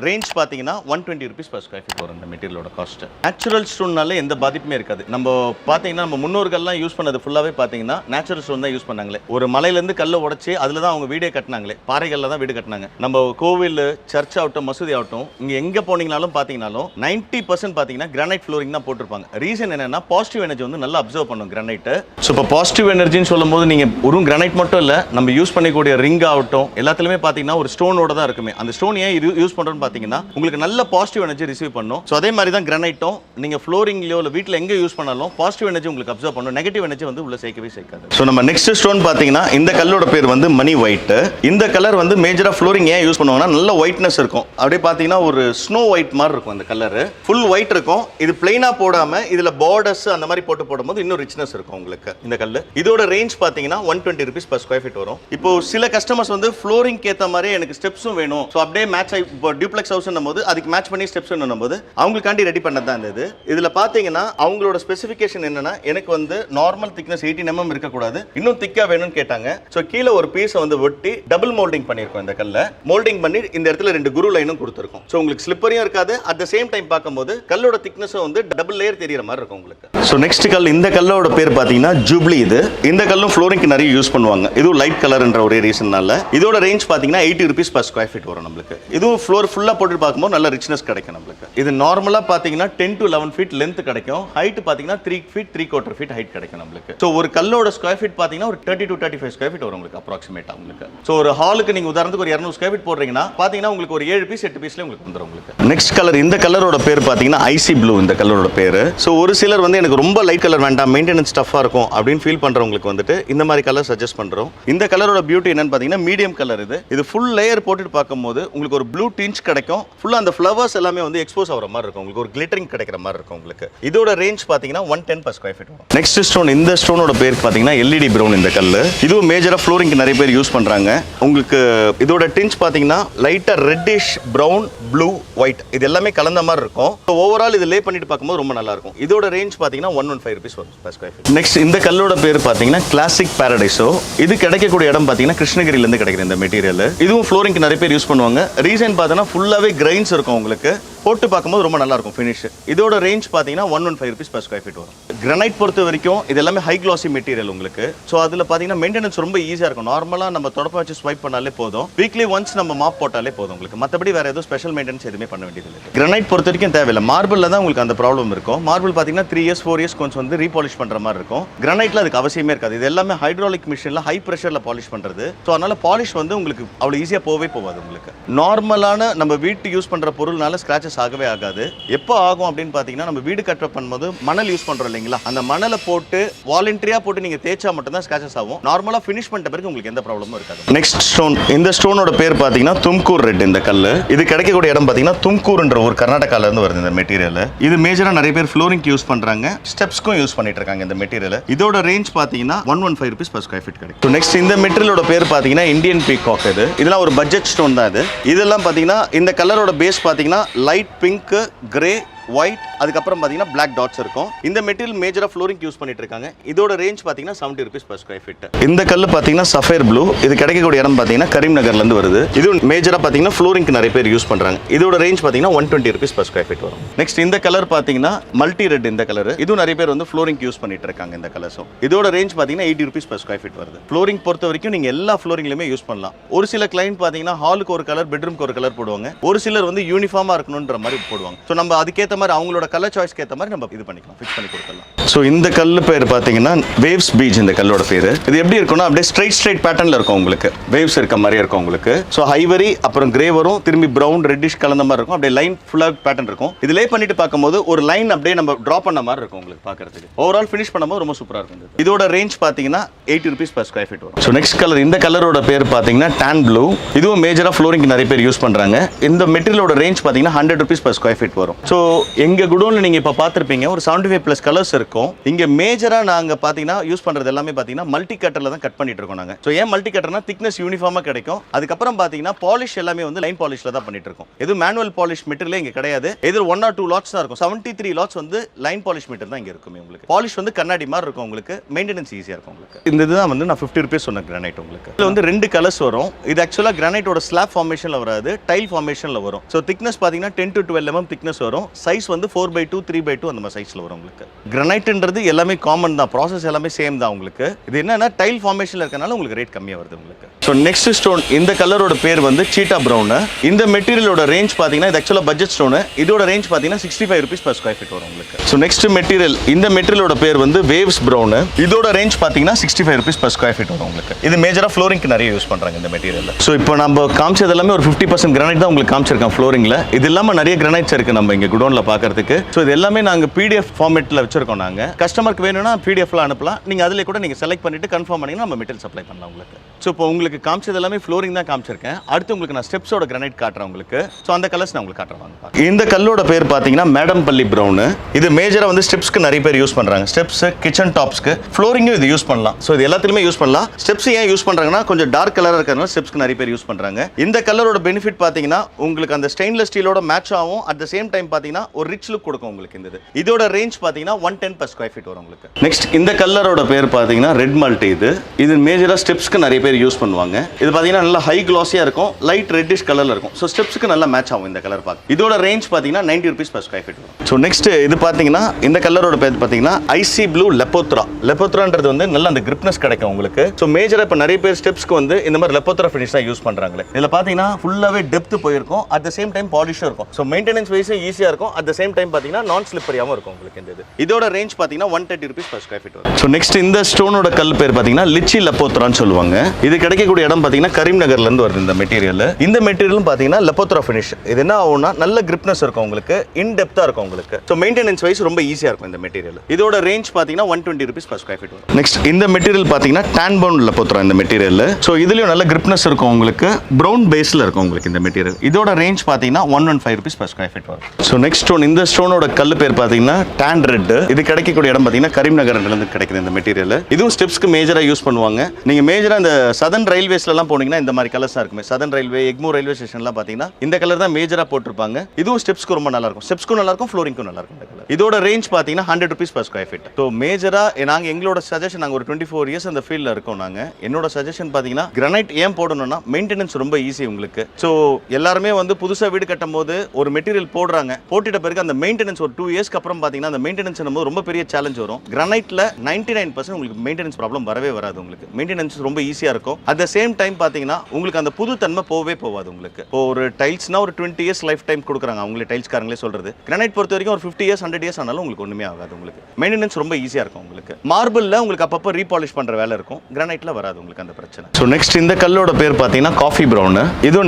ரேஞ்ச் பார்த்தீங்கன்னா one twenty rupees per square feet வரும் இந்த மெட்டீரியலோட காஸ்ட் நேச்சுரல் ஸ்டோன்னால எந்த பாதிப்புமே இருக்காது. நம்ம பார்த்தீங்கன்னா நம்ம முன்னோர்கள்லாம் யூஸ் பண்ணது ஃபுல்லாகவே பார்த்தீங்கன்னா நேச்சுரல் ஸ்டோன் தான் யூஸ் பண்ணாங்களே. ஒரு மலையிலேருந்து கல்லை உடச்சி அதில் தான் அவங்க வீடே கட்டினாங்களே. பாறைகளில் தான் வீடு கட்டினாங்க. நம்ம கோவில் சர்ச் ஆகட்டும் மசூதி ஆகட்டும் இங்கே எங்கே போனீங்கனாலும் பார்த்தீங்கனாலும் நைன்ட்டி பர்சன்ட் பார்த்தீங்கன்னா கிரானைட் ஃப்ளோரிங் தான் போட்டிருப்பாங்க. ரீசன் என்னென்னா பாசிட்டிவ் எனர்ஜி வந்து நல்லா அப்சர்வ் பண்ணும் கிரானைட் ஸோ இப்போ பாசிட்டிவ் எனர்ஜின்னு சொல்லும்போது நீங்கள் ஒரு கிரானைட் மட்டும் இல்லை நம்ம யூஸ் பண்ணிக்கூடிய ரிங் ஆகட்டும் எல்லாத்துலேயுமே பார்த்தீங்கன்னா ஒரு ஸ்டோனோட தான் இருக்குமே. அந்த ஸ்டோன் ஏன் யூஸ் பண்ணுறோன்னு பார்த்தீங்கன்னா உங்களுக்கு நல்ல பாசிட்டிவ் எனர்ஜி ரிசீவ் பண்ணும். ஸோ அதே மாதிரி தான் கிரானைட்டும் நீங்கள் ஃப்ளோரிங்லையோ இல்லை வீட்டில் எங்கே யூஸ் பண்ணாலும் பாசிட்டிவ் எனர்ஜி உங்களுக்கு அப்சர்வ் பண்ணும். நெகட்டிவ் எனர்ஜி வந்து உள்ள சேர்க்கவே சேர்க்காது. ஸோ நம்ம நெக்ஸ்ட் ஸ்டோன் பார்த்தீங்கன்னா இந்த கல்லோட பேர் வந்து மணி ஒயிட் இந்த கலர் வந்து மேஜராக ஃப்ளோரிங் ஏன் யூஸ் பண்ணுவாங்கன்னா நல்ல ஒயிட்னஸ் இருக்கும். அப்படியே பார்த்தீங்கன்னா ஒரு ஸ்னோ ஒயிட் மாதிரி இருக்கும் அந்த கலர் ஃபுல் ஒயிட் இருக்கும். இது பிளெயினாக போடாமல் இதில் பார்டர்ஸ் அந்த மாதிரி போட்டு போட்டு போடும்போது இன்னும் ரிச்னஸ் இருக்கும் உங்களுக்கு இந்த கல் இதோட ரேஞ்ச் பார்த்தீங்கன்னா one twenty rupees per square feet வரும். இப்போ சில கஸ்டமர்ஸ் வந்து ஃப்ளோரிங் ஏற்ற மாதிரி எனக்கு ஸ்டெப்ஸும் வேணும். ஸோ அப்படியே மேட்ச் ஆகி இப்போ டியூப்ளெக்ஸ் ஹவுஸ் போது அதுக்கு மேட்ச் பண்ணி ஸ்டெப்ஸ் வேணும் போது அவங்களுக்காண்டி ரெடி பண்ணது தான் இந்த இது. இதில் பார்த்தீங்கன்னா அவங்களோட ஸ்பெசிஃபிகேஷன் என்னன்னா எனக்கு வந்து நார்மல் திக்னஸ் எயிட்டீன் எம்எம் இருக்கக்கூடாது. இன்னும் திக்காக வேணும்னு கேட்டாங்க. ஸோ கீழே ஒரு பீஸை வந்து ஒட்டி டபுள் மோல்டிங் பண்ணியிருக்கோம் இந்த கல்லை. மோல்டிங் பண்ணி இந்த இடத்துல ரெண்டு குரு லைனும் கொடுத்துருக்கோம். ஸோ உங்களுக்கு ஸ்லிப்பரையும் இருக்காது. அட் த சேம் டைம் பார்க்கும்போது கல்லோட திக்னஸும் வந்து டபுள் லேயர் தெரியற மாதிரி இருக்கும் உங்களுக்கு. ஸோ நெக்ஸ்ட் கல் இந்த கல்லோட பேர் பார்த்தீங்கன்னா ஜூப்ளி இது. இந்த கல்லும் ஃப்ளோரிங்க்கு நிறைய யூஸ் பண்ணுவாங்க. இதுவும் லைட் கலர்ன்ற ஒரே ரீசன்னால இதோட ரேஞ்ச் பார்த்தீங்கன்னா eighty rupees per square feet வரும் நம்மளுக்கு. இதுவும் ஃப்ளோர் ஃபுல்லாக போட்டு பார்க்கும்போது நல்ல ரிச்னஸ் கிடைக்கும் நம்மளுக்கு. இது நார்மலாக பார்த்தீங்கன்னா ten to eleven feet length கிடைக்கும். ஹைட் பார்த்தீங்கன்னா three feet three quarter feet height கிடைக்கும் நம்மளுக்கு. ஸோ ஒரு கல்லோட ஸ்கொயர் ஃபீட் பார்த்தீங்கன்னா ஒரு thirty to thirty five square feet வரும் உங்களுக்கு அப்ராக்சிமேட்டாக உங்களுக்கு. ஸோ ஒரு ஹாலுக்கு நீங்கள் உதாரணத்துக்கு ஒரு இரநூறு ஸ்கொயர் ஃபீட் போடுறீங்கன்னா பார்த்தீங்கன்னா உங்களுக்கு ஒரு ஏழு பீஸ் எட்டு பீஸ்ல உங்களுக்கு வந்துடும் உங்களுக்கு. நெக்ஸ்ட் கலர் இந்த கலரோட பேர் பார்த்தீங்கன்னா ஐசி ப்ளூ இந்த கலரோட பேர். ஸோ ஒரு சிலர் வந்து எனக்கு ரொம்ப லைட் கலர் வேண்டாம் மெயின்டெனன்ஸ் ஸ்டஃபாக இருக்கும் அப்படின்னு ஃபீல் பண்ணுறவங்களுக்கு வந்துட்டு இந்த மாதிரி கலர் சஜஸ்ட் பண்ணுறோம் இந்த கலரோட பியூட்டி என்னன்னு பார்த்தீங்கன்னா மீடியம் கலர் இது. இது ஃபுல் லேயர் போட்டுட்டு பார்க்கும்போது உங்களுக்கு ஒரு ப்ளூ டிஞ்ச் கிடைக்கும். ஃபுல்லாக அந்த ஃப்ளவர்ஸ் எல்லாமே வந்து எக்ஸ்போஸ் ஆகிற மாதிரி இருக்கும். உங்களுக்கு ஒரு கிளிட்டரிங் கிடைக்கிற மாதிரி இருக்கும் உங்களுக்கு. இதோட ரேஞ்ச் பார்த்தீங்கன்னா one ten per square feet next stone இந்த ஸ்டோனோட பேர் பார்த்தீங்கன்னா எல்இடி ப்ரௌன் இந்த கல் இதுவும் மேஜராக ஃப்ளோரிங்க்கு நிறைய பேர் யூஸ் பண்ணுறாங்க உங்களுக்கு இதோட டிஞ்ச் பார்த்தீங்கன்னா லைட்டாக ரெட்டிஷ் ப்ரௌன் ப்ளூ ஒயிட் இது எல்லாமே கலந்த மாதிரி இருக்கும். ஓவரால் இது லே பண்ணிட்டு பார்க்கும்போது ரொம்ப நல்லா இருக்கும். இதோட ரேஞ்ச் பார்த்தீங்கன்னா ஒன் ஒன் ஃபைவ் ருபீஸ் வரும் பர் ஸ்கொயர் ஃபீட் நெக்ஸ்ட் இந்த கல்லோட பேர் பார்த்தீங்கன்னா கிளாசிக் பேரடைஸோ இது கிடைக்கக்கூடிய இடம் பார்த்தீங்கன்னா கிருஷ்ணகிரியிலேருந்து கிடைக்கிற இந்த மெட்டீரியல் இதுவும் ஃப்ளோரிங்க்கு நிறைய பேர் யூஸ் பண்ணுவாங்க. ரீசன் பார்த்தீங்கன்னா ஃபுல்லாகவே கிரைன்ஸ் இருக்கும் உங்களுக்கு. போட்டு பார்க்கும்போது ரொம்ப நல்லா இருக்கும் ஃபினிஷ் இதோட ரேஞ்ச் பார்த்தீங்கன்னா one one five rupees per square feet வரும். கிரனைட் பொறுத்த வரைக்கும் இது எல்லாமே ஹை க்ளாசி மெட்டீரியல் உங்களுக்கு. ஸோ அதில் பார்த்தீங்கன்னா மெயின்டெனன்ஸ் ரொம்ப ஈஸியாக இருக்கும். நார்மலாக நம்ம தொடப்ப வச்சு ஸ்வைப் பண்ணாலே போதும். வீக்லி ஒன்ஸ் நம்ம மாப் போட்டாலே போதும் உங்களுக்கு. மற்றபடி வேறு எதுவும் ஸ்பெஷல் மெயின்டெனன்ஸ் எதுவுமே பண்ண வேண்டியது இல்லை கிரனைட் பொறுத்த வரைக்கும் தேவையில்லை. மார்பிளில் தான் உங்களுக்கு அந்த ப்ராப்ளம் இருக்கும். மார்பிள் பார்த்தீங்கன்னா த்ரீ இயர்ஸ் ஃபோர் இயர்ஸ் கொஞ்சம் வந்து ரீபாலிஷ் பண்ணுற மாதிரி இருக்கும். கிரனைட்டில் அதுக்கு அவசியமே இருக்காது. இது எல்லாமே ஹைட்ராலிக் மிஷினில் ஹை ப்ரெஷரில் பாலிஷ் பண்ணுறது ஸோ அதனால் பாலிஷ் வந்து உங்களுக்கு அவ்வளோ ஈஸியாக போகவே போகாது உங்களுக்கு. நார்மலான நம்ம வீட்டு யூஸ் பண்ணுற பொருள்னால ஸ்க்ராச்சஸ் ஆகவே ஆகாது. எப்போ ஆகும் அப்படின்னு பார்த்தீங்கன்னா நம்ம வீடு கட்ட பண்ணும்போது மணல் யூஸ் பண்ணுறோம் இல்லைங்களா? அந்த மணலை போட்டு வாலண்டரியாக போட்டு நீங்கள் தேய்ச்சா மட்டும்தான் ஸ்க்ராச்சஸ் ஆகும். நார்மலாக ஃபினிஷ் பண்ணிட்ட பிறகு உங்களுக்கு எந்த ப்ராப்ளமும் இருக்காது. நெக்ஸ்ட் ஸ்டோன் இந்த ஸ்டோனோட பேர் பார்த்தீங்கன்னா தும்கூர் ரெட் இந்த கல் இது கிடைக்கக்கூடிய இடம் பார்த்தீங்கன்னா தும்கூர்ன்ற ஒரு கர்நாடகால இருந்து வருது இந்த மெட்டீரியல் இது மேஜராக நிறைய பேர் ஃப்ளோரிங்க்கு யூஸ் பண்ணுறாங்க ஸ்டெப்ஸ்க்கும் யூஸ் பண்ணிட்டு இருக்காங்க இந்த மெட்டீரியல் இதோட ரேஞ்ச் பார்த்தீங்கன்னா one one five rupees per square feet கிடைக்கும். நெக்ஸ்ட் இந்த மெட்டீரியலோட பேர் பார்த்தீங்கன்னா இந்தியன் பீகாக் இது. இதெல்லாம் ஒரு பட்ஜெட் ஸ்டோன் தான் இது. இதெல்லாம் பார்த்தீங்கன்னா இந்த கலரோட பேஸ் பார்த்தீங்கன்னா லைட் பிங்க் கிரே ஒயிட் அதுக்கப்புறம் பார்த்தீங்கன்னா பிளாக் டாட்ஸ் இருக்கும். இந்த மெட்டீரியல் மேஜராக ஃப்ளோரிங் யூஸ் பண்ணிட்டு இருக்காங்க. இதோட ரேஞ்ச் பார்த்தீங்கன்னா seventy rupees per square feet இந்த கல் பார்த்தீங்கன்னா சஃபேர் ப்ளூ இது கிடைக்கக்கூடிய இடம் பார்த்தீங்கன்னா கரீம்நகர்லேருந்து வருது. இது மேஜராக பார்த்தீங்கன்னா ஃப்ளோரிங்க்கு நிறைய பேர் யூஸ் பண்ணுறாங்க இதோட ரேஞ்ச் பார்த்தீங்கன்னா one twenty rupees per square feet வரும். நெக்ஸ்ட் இந்த கலர் பார்த்தீங்கன்னா மல்டி ரெட் இந்த கலர் இதுவும் நிறைய பேர் வந்து ஃப்ளோரிங் யூஸ் பண்ணிட்டு இருக்காங்க இந்த கலர்ஸும் இதோட ரேஞ்ச் பார்த்தீங்கன்னா eighty rupees per square feet வருது. ஃப்ளோரிங் பொறுத்த வரைக்கும் நீங்கள் எல்லா ஃப்ளோரிங்லையுமே யூஸ் பண்ணலாம். ஒரு சில கிளைண்ட் பார்த்தீங்கன்னா ஹாலுக்கு ஒரு கலர் பெட்ரூம்க்கு ஒரு கலர் போடுவாங்க. ஒரு சிலர் வந்து யூனிஃபார்மாக இருக்கணுன்ற மாதிரி போடுவாங்க. ஸோ நம்ம அதுக்கேற்ற மாதிரி அவங்களோட கலர் சாய்ஸ்க்கு ஏற்ற மாதிரி நம்ம இது பண்ணிக்கலாம் ஃபிக்ஸ் பண்ணி கொடுக்கலாம் ஸோ இந்த கல் பேர் பார்த்தீங்கன்னா வேவ்ஸ் பீச் இந்த கல்லோட பேர். இது எப்படி இருக்கும்னா அப்படியே ஸ்ட்ரைட் ஸ்ட்ரைட் பேட்டர்னில் இருக்கும் உங்களுக்கு. வேவ்ஸ் இருக்க மாதிரி இருக்கும் உங்களுக்கு. ஸோ ஹைவரி அப்புறம் கிரே வரும் திரும்பி ப்ரௌன் ரெட்டிஷ் கலந்த மாதிரி இருக்கும். அப்படியே லைன் ஃபுல்லாக பேட்டர்ன் இருக்கும். இது லே பண்ணிட்டு பார்க்கும்போது ஒரு லைன் அப்படியே நம்ம ட்ரா பண்ண மாதிரி இருக்கும் உங்களுக்கு பார்க்கறதுக்கு. ஓவரால் ஃபினிஷ் பண்ணும்போது ரொம்ப சூப்பராக இருக்கும் இதோட ரேஞ்ச் பார்த்தீங்கன்னா eighty rupees per square feet வரும். ஸோ நெக்ஸ்ட் கலர் இந்த கலரோட பேர் பார்த்தீங்கன்னா டேன் ப்ளூ இதுவும் மேஜராக ஃப்ளோரிங் நிறைய பேர் யூஸ் பண்ணுறாங்க இந்த மெட்டீரியலோட ரேஞ்ச் பார்த்தீங்கன்னா hundred rupees per square feet வரும். ஸோ எங்கள் குடோனில் நீங்கள் இப்போ பார்த்துருப்பீங்க ஒரு செவன்டி ஃபைவ் ப்ளஸ் கலர்ஸ் இருக்கும். இங்கே மேஜராக நாங்கள் பார்த்தீங்கன்னா யூஸ் பண்ணுறது எல்லாமே பார்த்தீங்கன்னா மல்டி கட்டரில் தான் கட் பண்ணிட்டு இருக்கோம் நாங்கள் ஸோ ஏன் மல்டி கட்டர்னா திக்னஸ் யூனிஃபார்மாக கிடைக்கும். அதுக்கப்புறம் பார்த்தீங்கன்னா பாலிஷ் எல்லாமே வந்து லைன் பாலிஷில் தான் பண்ணிட்டு இருக்கோம் எதுவும் மேனுவல் பாலிஷ் மெட்டீரியல் இங்கே கிடையாது. எது ஒன் ஆர் டூ லாட்ஸ் தான் இருக்கும். செவன்ட்டி த்ரீ லாட்ஸ் வந்து லைன் பாலிஷ் மெட்டீரியல் தான் இங்கே இருக்குமே உங்களுக்கு. பாலிஷ் வந்து கண்ணாடி மாதிரி இருக்கும் உங்களுக்கு. மெயின்டெனன்ஸ் ஈஸியாக இருக்கும் உங்களுக்கு. இந்த இதுதான் வந்து நான் ஃபிஃப்டி ருபீஸ் சொன்ன கிரானைட் உங்களுக்கு. இதில் வந்து ரெண்டு கலர்ஸ் வரும். இது ஆக்சுவலாக கிரானைட்டோட ஸ்லாப் ஃபார்மேஷனில் வராது. டைல் ஃபார்மேஷனில் வரும். ஸோ திக்னஸ் பார்த்தீங்கன்னா ten to twelve mm thickness வரும். சைஸ் வந்து four by two three by two அந்த மாதிரி சைஸில் வரும் உங்களுக்கு. கிரனைட்டுன்றது எல்லாமே காமன் தான். ப்ராசஸ் எல்லாமே சேம் தான் உங்களுக்கு. இது என்னன்னா டைல் ஃபார்மேஷனில் இருக்கனால உங்களுக்கு ரேட் கம்மியாக வருது உங்களுக்கு. ஸோ நெக்ஸ்ட் ஸ்டோன் இந்த கலரோட பேர் வந்து சீட்டா ப்ரௌன் இந்த மெட்டீரியலோட ரேஞ்ச் பார்த்தீங்கன்னா இது ஆக்சுவலாக பட்ஜெட் ஸ்டோனு இதோட ரேஞ்ச் பார்த்தீங்கன்னா sixty five rupees per square feet வரும் உங்களுக்கு. ஸோ நெக்ஸ்ட் மெட்டீரியல் இந்த மெட்டீரியலோட பேர் வந்து வேவ்ஸ் ப்ரௌன் இதோட ரேஞ்ச் பார்த்தீங்கன்னா sixty five rupees per square feet வரும் உங்களுக்கு. இது மேஜராக ஃப்ளோரிங்க்கு நிறைய யூஸ் பண்ணுறாங்க இந்த மெட்டீரியல் ஸோ இப்போ நம்ம காமிச்சது எல்லாமே ஒரு ஃபிஃப்டி பர்சன்ட் கிரானைட் தான் உங்களுக்கு காமிச்சிருக்கேன் ஃப்ளோரிங்கில் இது இல்லாமல் நிறைய கிரானைட்ஸ் இருக்குது நம்ம இங்கே குடோனில் பார்க்கறதுக்கு ஸோ இது எல்லாமே நாங்கள் பிடிஎஃப் ஃபார்மேட்டில் வச்சுருக்கோம் நாங்கள் கஸ்டமருக்கு வேணும்னா பிடிஎஃப்ல அனுப்பலாம். நீங்கள் அதில் கூட நீங்கள் செலக்ட் பண்ணிட்டு கன்ஃபார்ம் பண்ணிங்கன்னா நம்ம மெட்டீரியல் சப்ளை பண்ணலாம் உங்களுக்கு. ஸோ இப்போ உங்களுக்கு காமிச்சது எல்லாமே ஃப்ளோரிங் தான் காமிச்சிருக்கேன். அடுத்து உங்களுக்கு நான் ஸ்டெப்ஸோட கிரானைட் காட்டுறேன் உங்களுக்கு. ஸோ அந்த கலர்ஸ் நான் உங்களுக்கு காட்டுறேன். இந்த கல்லோட பேர் பார்த்தீங்கன்னா மேடம் பள்ளி ப்ரௌனு இது மேஜராக வந்து ஸ்டெப்ஸ்க்கு நிறைய பேர் யூஸ் பண்ணுறாங்க ஸ்டெப்ஸ் கிச்சன் டாப்ஸ்க்கு ஃப்ளோரிங்கும் இது யூஸ் பண்ணலாம். ஸோ இது எல்லாத்துலையுமே யூஸ் பண்ணலாம். ஸ்டெப்ஸ் ஏன் யூஸ் பண்ணுறாங்கன்னா கொஞ்சம் டார்க் கலராக இருக்கிறதுனால ஸ்டெப்ஸ்க்கு நிறைய பேர் யூஸ் பண்ணுறாங்க இந்த கலரோட பெனிஃபிட் பார்த்தீங்கன்னா உங்களுக்கு அந்த ஸ்டெயின்லெஸ் ஸ்டீலோட மேட்ச் ஆகும் அட் த சேம் டைம் பார்த்தீங்கன்னா ஒரு ரிச் லுக் கொடுக்கும் உங்களுக்கு இந்த இது. இதோட ரேஞ்ச் பார்த்தீங்கன்னா one ten per square feet வரும் உங்களுக்கு. நெக்ஸ்ட் இந்த கலரோட பேர் பார்த்தீங்கன்னா ரெட் மல்டி இது. இது மேஜராக ஸ்டெப்ஸ்க்கு நிறைய பேர் யூஸ் பண்ணுவாங்க. இது பார்த்தீங்கன்னா நல்லா ஹை க்ளாஸியாக இருக்கும் லைட் ரெட்டிஷ் கலரில் இருக்கும். ஸோ ஸ்டெப்ஸ்க்கு நல்லா மேட்ச் ஆகும் இந்த கலர் பார்க்க. இதோட ரேஞ்ச் பார்த்தீங்கன்னா ninety rupees per square feet வரும். ஸோ நெக்ஸ்ட் இது பார்த்தீங்கன்னா இந்த கலரோட பேர் பார்த்தீங்கன்னா ஐசி ப்ளூ லெப்போத்ரா லெப்போத்ரான்றது வந்து நல்ல அந்த கிரிப்னஸ் கிடைக்கும் உங்களுக்கு. ஸோ மேஜராக இப்போ நிறைய பேர் ஸ்டெப்ஸ்க்கு வந்து இந்த மாதிரி லெப்போத்ரா ஃபினிஷ் தான் யூஸ் பண்ணுறாங்களே இதில் பார்த்தீங்கன்னா ஃபுல்லாகவே டெப்த் போயிருக்கும். அட் த சேம் டைம் பாலிஷும் இருக்கும். ஸோ மெயின்டெனன்ஸ் வைஸும் ஈஸியாக இருக்கும். அட் த சேம் டைம் பார்த்தீங்கன்னா நான் ஸ்லிப்பரியாகவும் இருக்கும் உங்களுக்கு இந்த இது. இதோட ரேஞ்ச் பார்த்தீங்கன்னா one thirty rupees per square feet வரும். ஸோ நெக்ஸ்ட் இந்த ஸ்டோனோட கல் பேர் பார்த்தீங்கன்னா லிச்சி லப்போத்ரான்னு சொல்லுவாங்க. இது கிடைக்கக்கூடிய இடம் பார்த்தீங்கன்னா கரீம் நகர்லேருந்து வருது இந்த மெட்டீரியல் இந்த மெட்டீரியலும் பார்த்தீங்கன்னா லப்போத்ரா ஃபினிஷ் இது என்ன ஆகும்னா நல்ல கிரிப்னஸ் இருக்கும் உங்களுக்கு இன் டெப்த்தாக இருக்கும் உங்களுக்கு. ஸோ மெயின்டெனன்ஸ் வைஸ் ரொம்ப ஈஸியாக இருக்கும் இந்த மெட்டீரியல் இதோட ரேஞ்ச் பார்த்தீங்கன்னா one twenty rupees per square feet வரும். நெக்ஸ்ட் இந்த மெட்டீரியல் பார்த்தீங்கன்னா டேன் பவுன் லப்போத்ரா இந்த மெட்டீரியல் ஸோ இதுலயும் நல்ல கிரிப்னஸ் இருக்கும் உங்களுக்கு. ப்ரௌன் பேஸில் இருக்கும் உங்களுக்கு இந்த மெட்டீரியல் இதோட ரேஞ்ச் பார்த்தீங்கன்னா one one five rupees per square feet வரும். ஸோ நெக்ஸ்ட் ஸ்டோன் இந்த ஸ்டோனோட கல் பேர் பார்த்தீங்கன்னா டேன் ரெட் இது கிடைக்கக்கூடிய இடம் பார்த்தீங்கன்னா கரீம் நகர்லேருந்து கிடைக்குது இந்த மெட்டீரியல் இதுவும் ஸ்டெப்ஸ்க்கு மேஜராக யூஸ் பண்ணுவாங்க. நீங்கள் மேஜராக இந்த சதன் ரயில்வேஸ்லாம் போனீங்கன்னா இந்த மாதிரி கலர்ஸாக இருக்குமே. சதன் ரயில்வே எக்மூர் ரயில்வே ஸ்டேஷன்லாம் பார்த்தீங்கன்னா இந்த கலர் தான் மேஜராக போட்டிருப்பாங்க. இதுவும் ஸ்டெப்ஸ்க்கு ரொம்ப நல்லா இருக்கும் ஸ்டெப்ஸ்க்கும் நல்லா இருக்கும் ஃப்ளோரிங்க்கும் நல்லா இருக்கும் இந்த கலர் இதோட ரேஞ்ச் பார்த்தீங்கன்னா hundred rupees per square feet so மேஜராக நாங்கள் எங்களோட சஜஷன் நாங்கள் ஒரு டுவெண்ட்டி ஃபோர் இயர்ஸ் அந்த ஃபீல்டில் இருக்கோம் நாங்கள் என்னோட சஜஷன் பார்த்தீங்கன்னா கிரனைட் ஏன் போடணும்னா மெயின்டெனன்ஸ் ரொம்ப ஈஸி உங்களுக்கு. ஸோ எல்லாருமே வந்து புதுசாக வீடு கட்டும் போது ஒரு மெட்டீரியல் போடுறாங்க. போட்டுட்டு பிறகு அந்த மெயின்டெனன்ஸ் ஒரு டூ இயர்ஸ்க்கு அப்புறம் பார்த்தீங்கன்னா அந்த மெயின்டெனன்ஸ் ரொம்ப பெரிய சேலஞ்ச் வரும். கிரனைட்ல நைன்டி நைன் பர்சன்ட் உங்களுக்கு மெயின்டெனன்ஸ் ப்ராப்ளம் வரவே வராது உங்களுக்கு. மெயின்டெனன்ஸ் ரொம்ப ஈஸியாக இருக்கும். அட் த சேம் டைம் பார்த்தீங்கன்னா உங்களுக்கு அந்த புது தன்மை போகவே போகாது உங்களுக்கு. இப்போ ஒரு டைல்ஸ்னா ஒரு டுவெண்ட்டி இயர்ஸ் லைஃப் டைம் கொடுக்குறாங்க. அவங்களே டைல்ஸ்காரங்களே சொல்றது. கிரானைட் பொறுத்த வரைக்கும் ஒரு ஃபிஃப்டி இயர்ஸ் ஹண்ட்ரட் இயர்ஸ் ஆனாலும் உங்களுக்கு ஒன்றுமே ஆகாது உங்களுக்கு. மெயின்டெனன்ஸ் ரொம்ப ஈஸியாக இருக்கும் உங்களுக்கு. மார்பிளில் உங்களுக்கு அப்பப்போ ரீபாலிஷ் பண்ணுற வேலை இருக்கும். கிரானைட்ல வராது உங்களுக்கு அந்த பிரச்சனை. ஸோ நெக்ஸ்ட் இந்த கல்லோட பேர் பார்த்தீங்கன்னா காஃபி ப்ரௌன் இது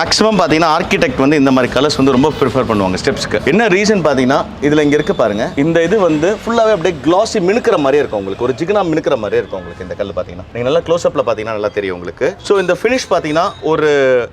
மேக்ஸிமம் பார்த்தீங்கன்னா ஆர்கிடெக்ட் வந்து இந்த மாதிரி கலர்ஸ் வந்து ரொம்ப ப்ரிஃபர் பண்ணுவாங்க ஸ்டெப்ஸ்க்கு என்ன ரீசன் பார்த்தீங்கன்னா இதில் இங்கே இருக்க பாருங்க. இந்த இது வந்து ஃபுல்லாகவே அப்படியே கிளாஸி மினுக்கிற மாதிரியே இருக்கும் உங்களுக்கு. ஒரு ஜிகனா மினுக்கிற மாதிரியே இருக்கும் உங்களுக்கு இந்த கல் பார்த்தீங்கன்னா. நீங்கள் நல்லா க்ளோஸ்அப்பில் பார்த்தீங்கன்னா நல்லா தெரியும் உங்களுக்கு. ஸோ இந்த ஃபினிஷ் பார்த்தீங்கன்னா ஒரு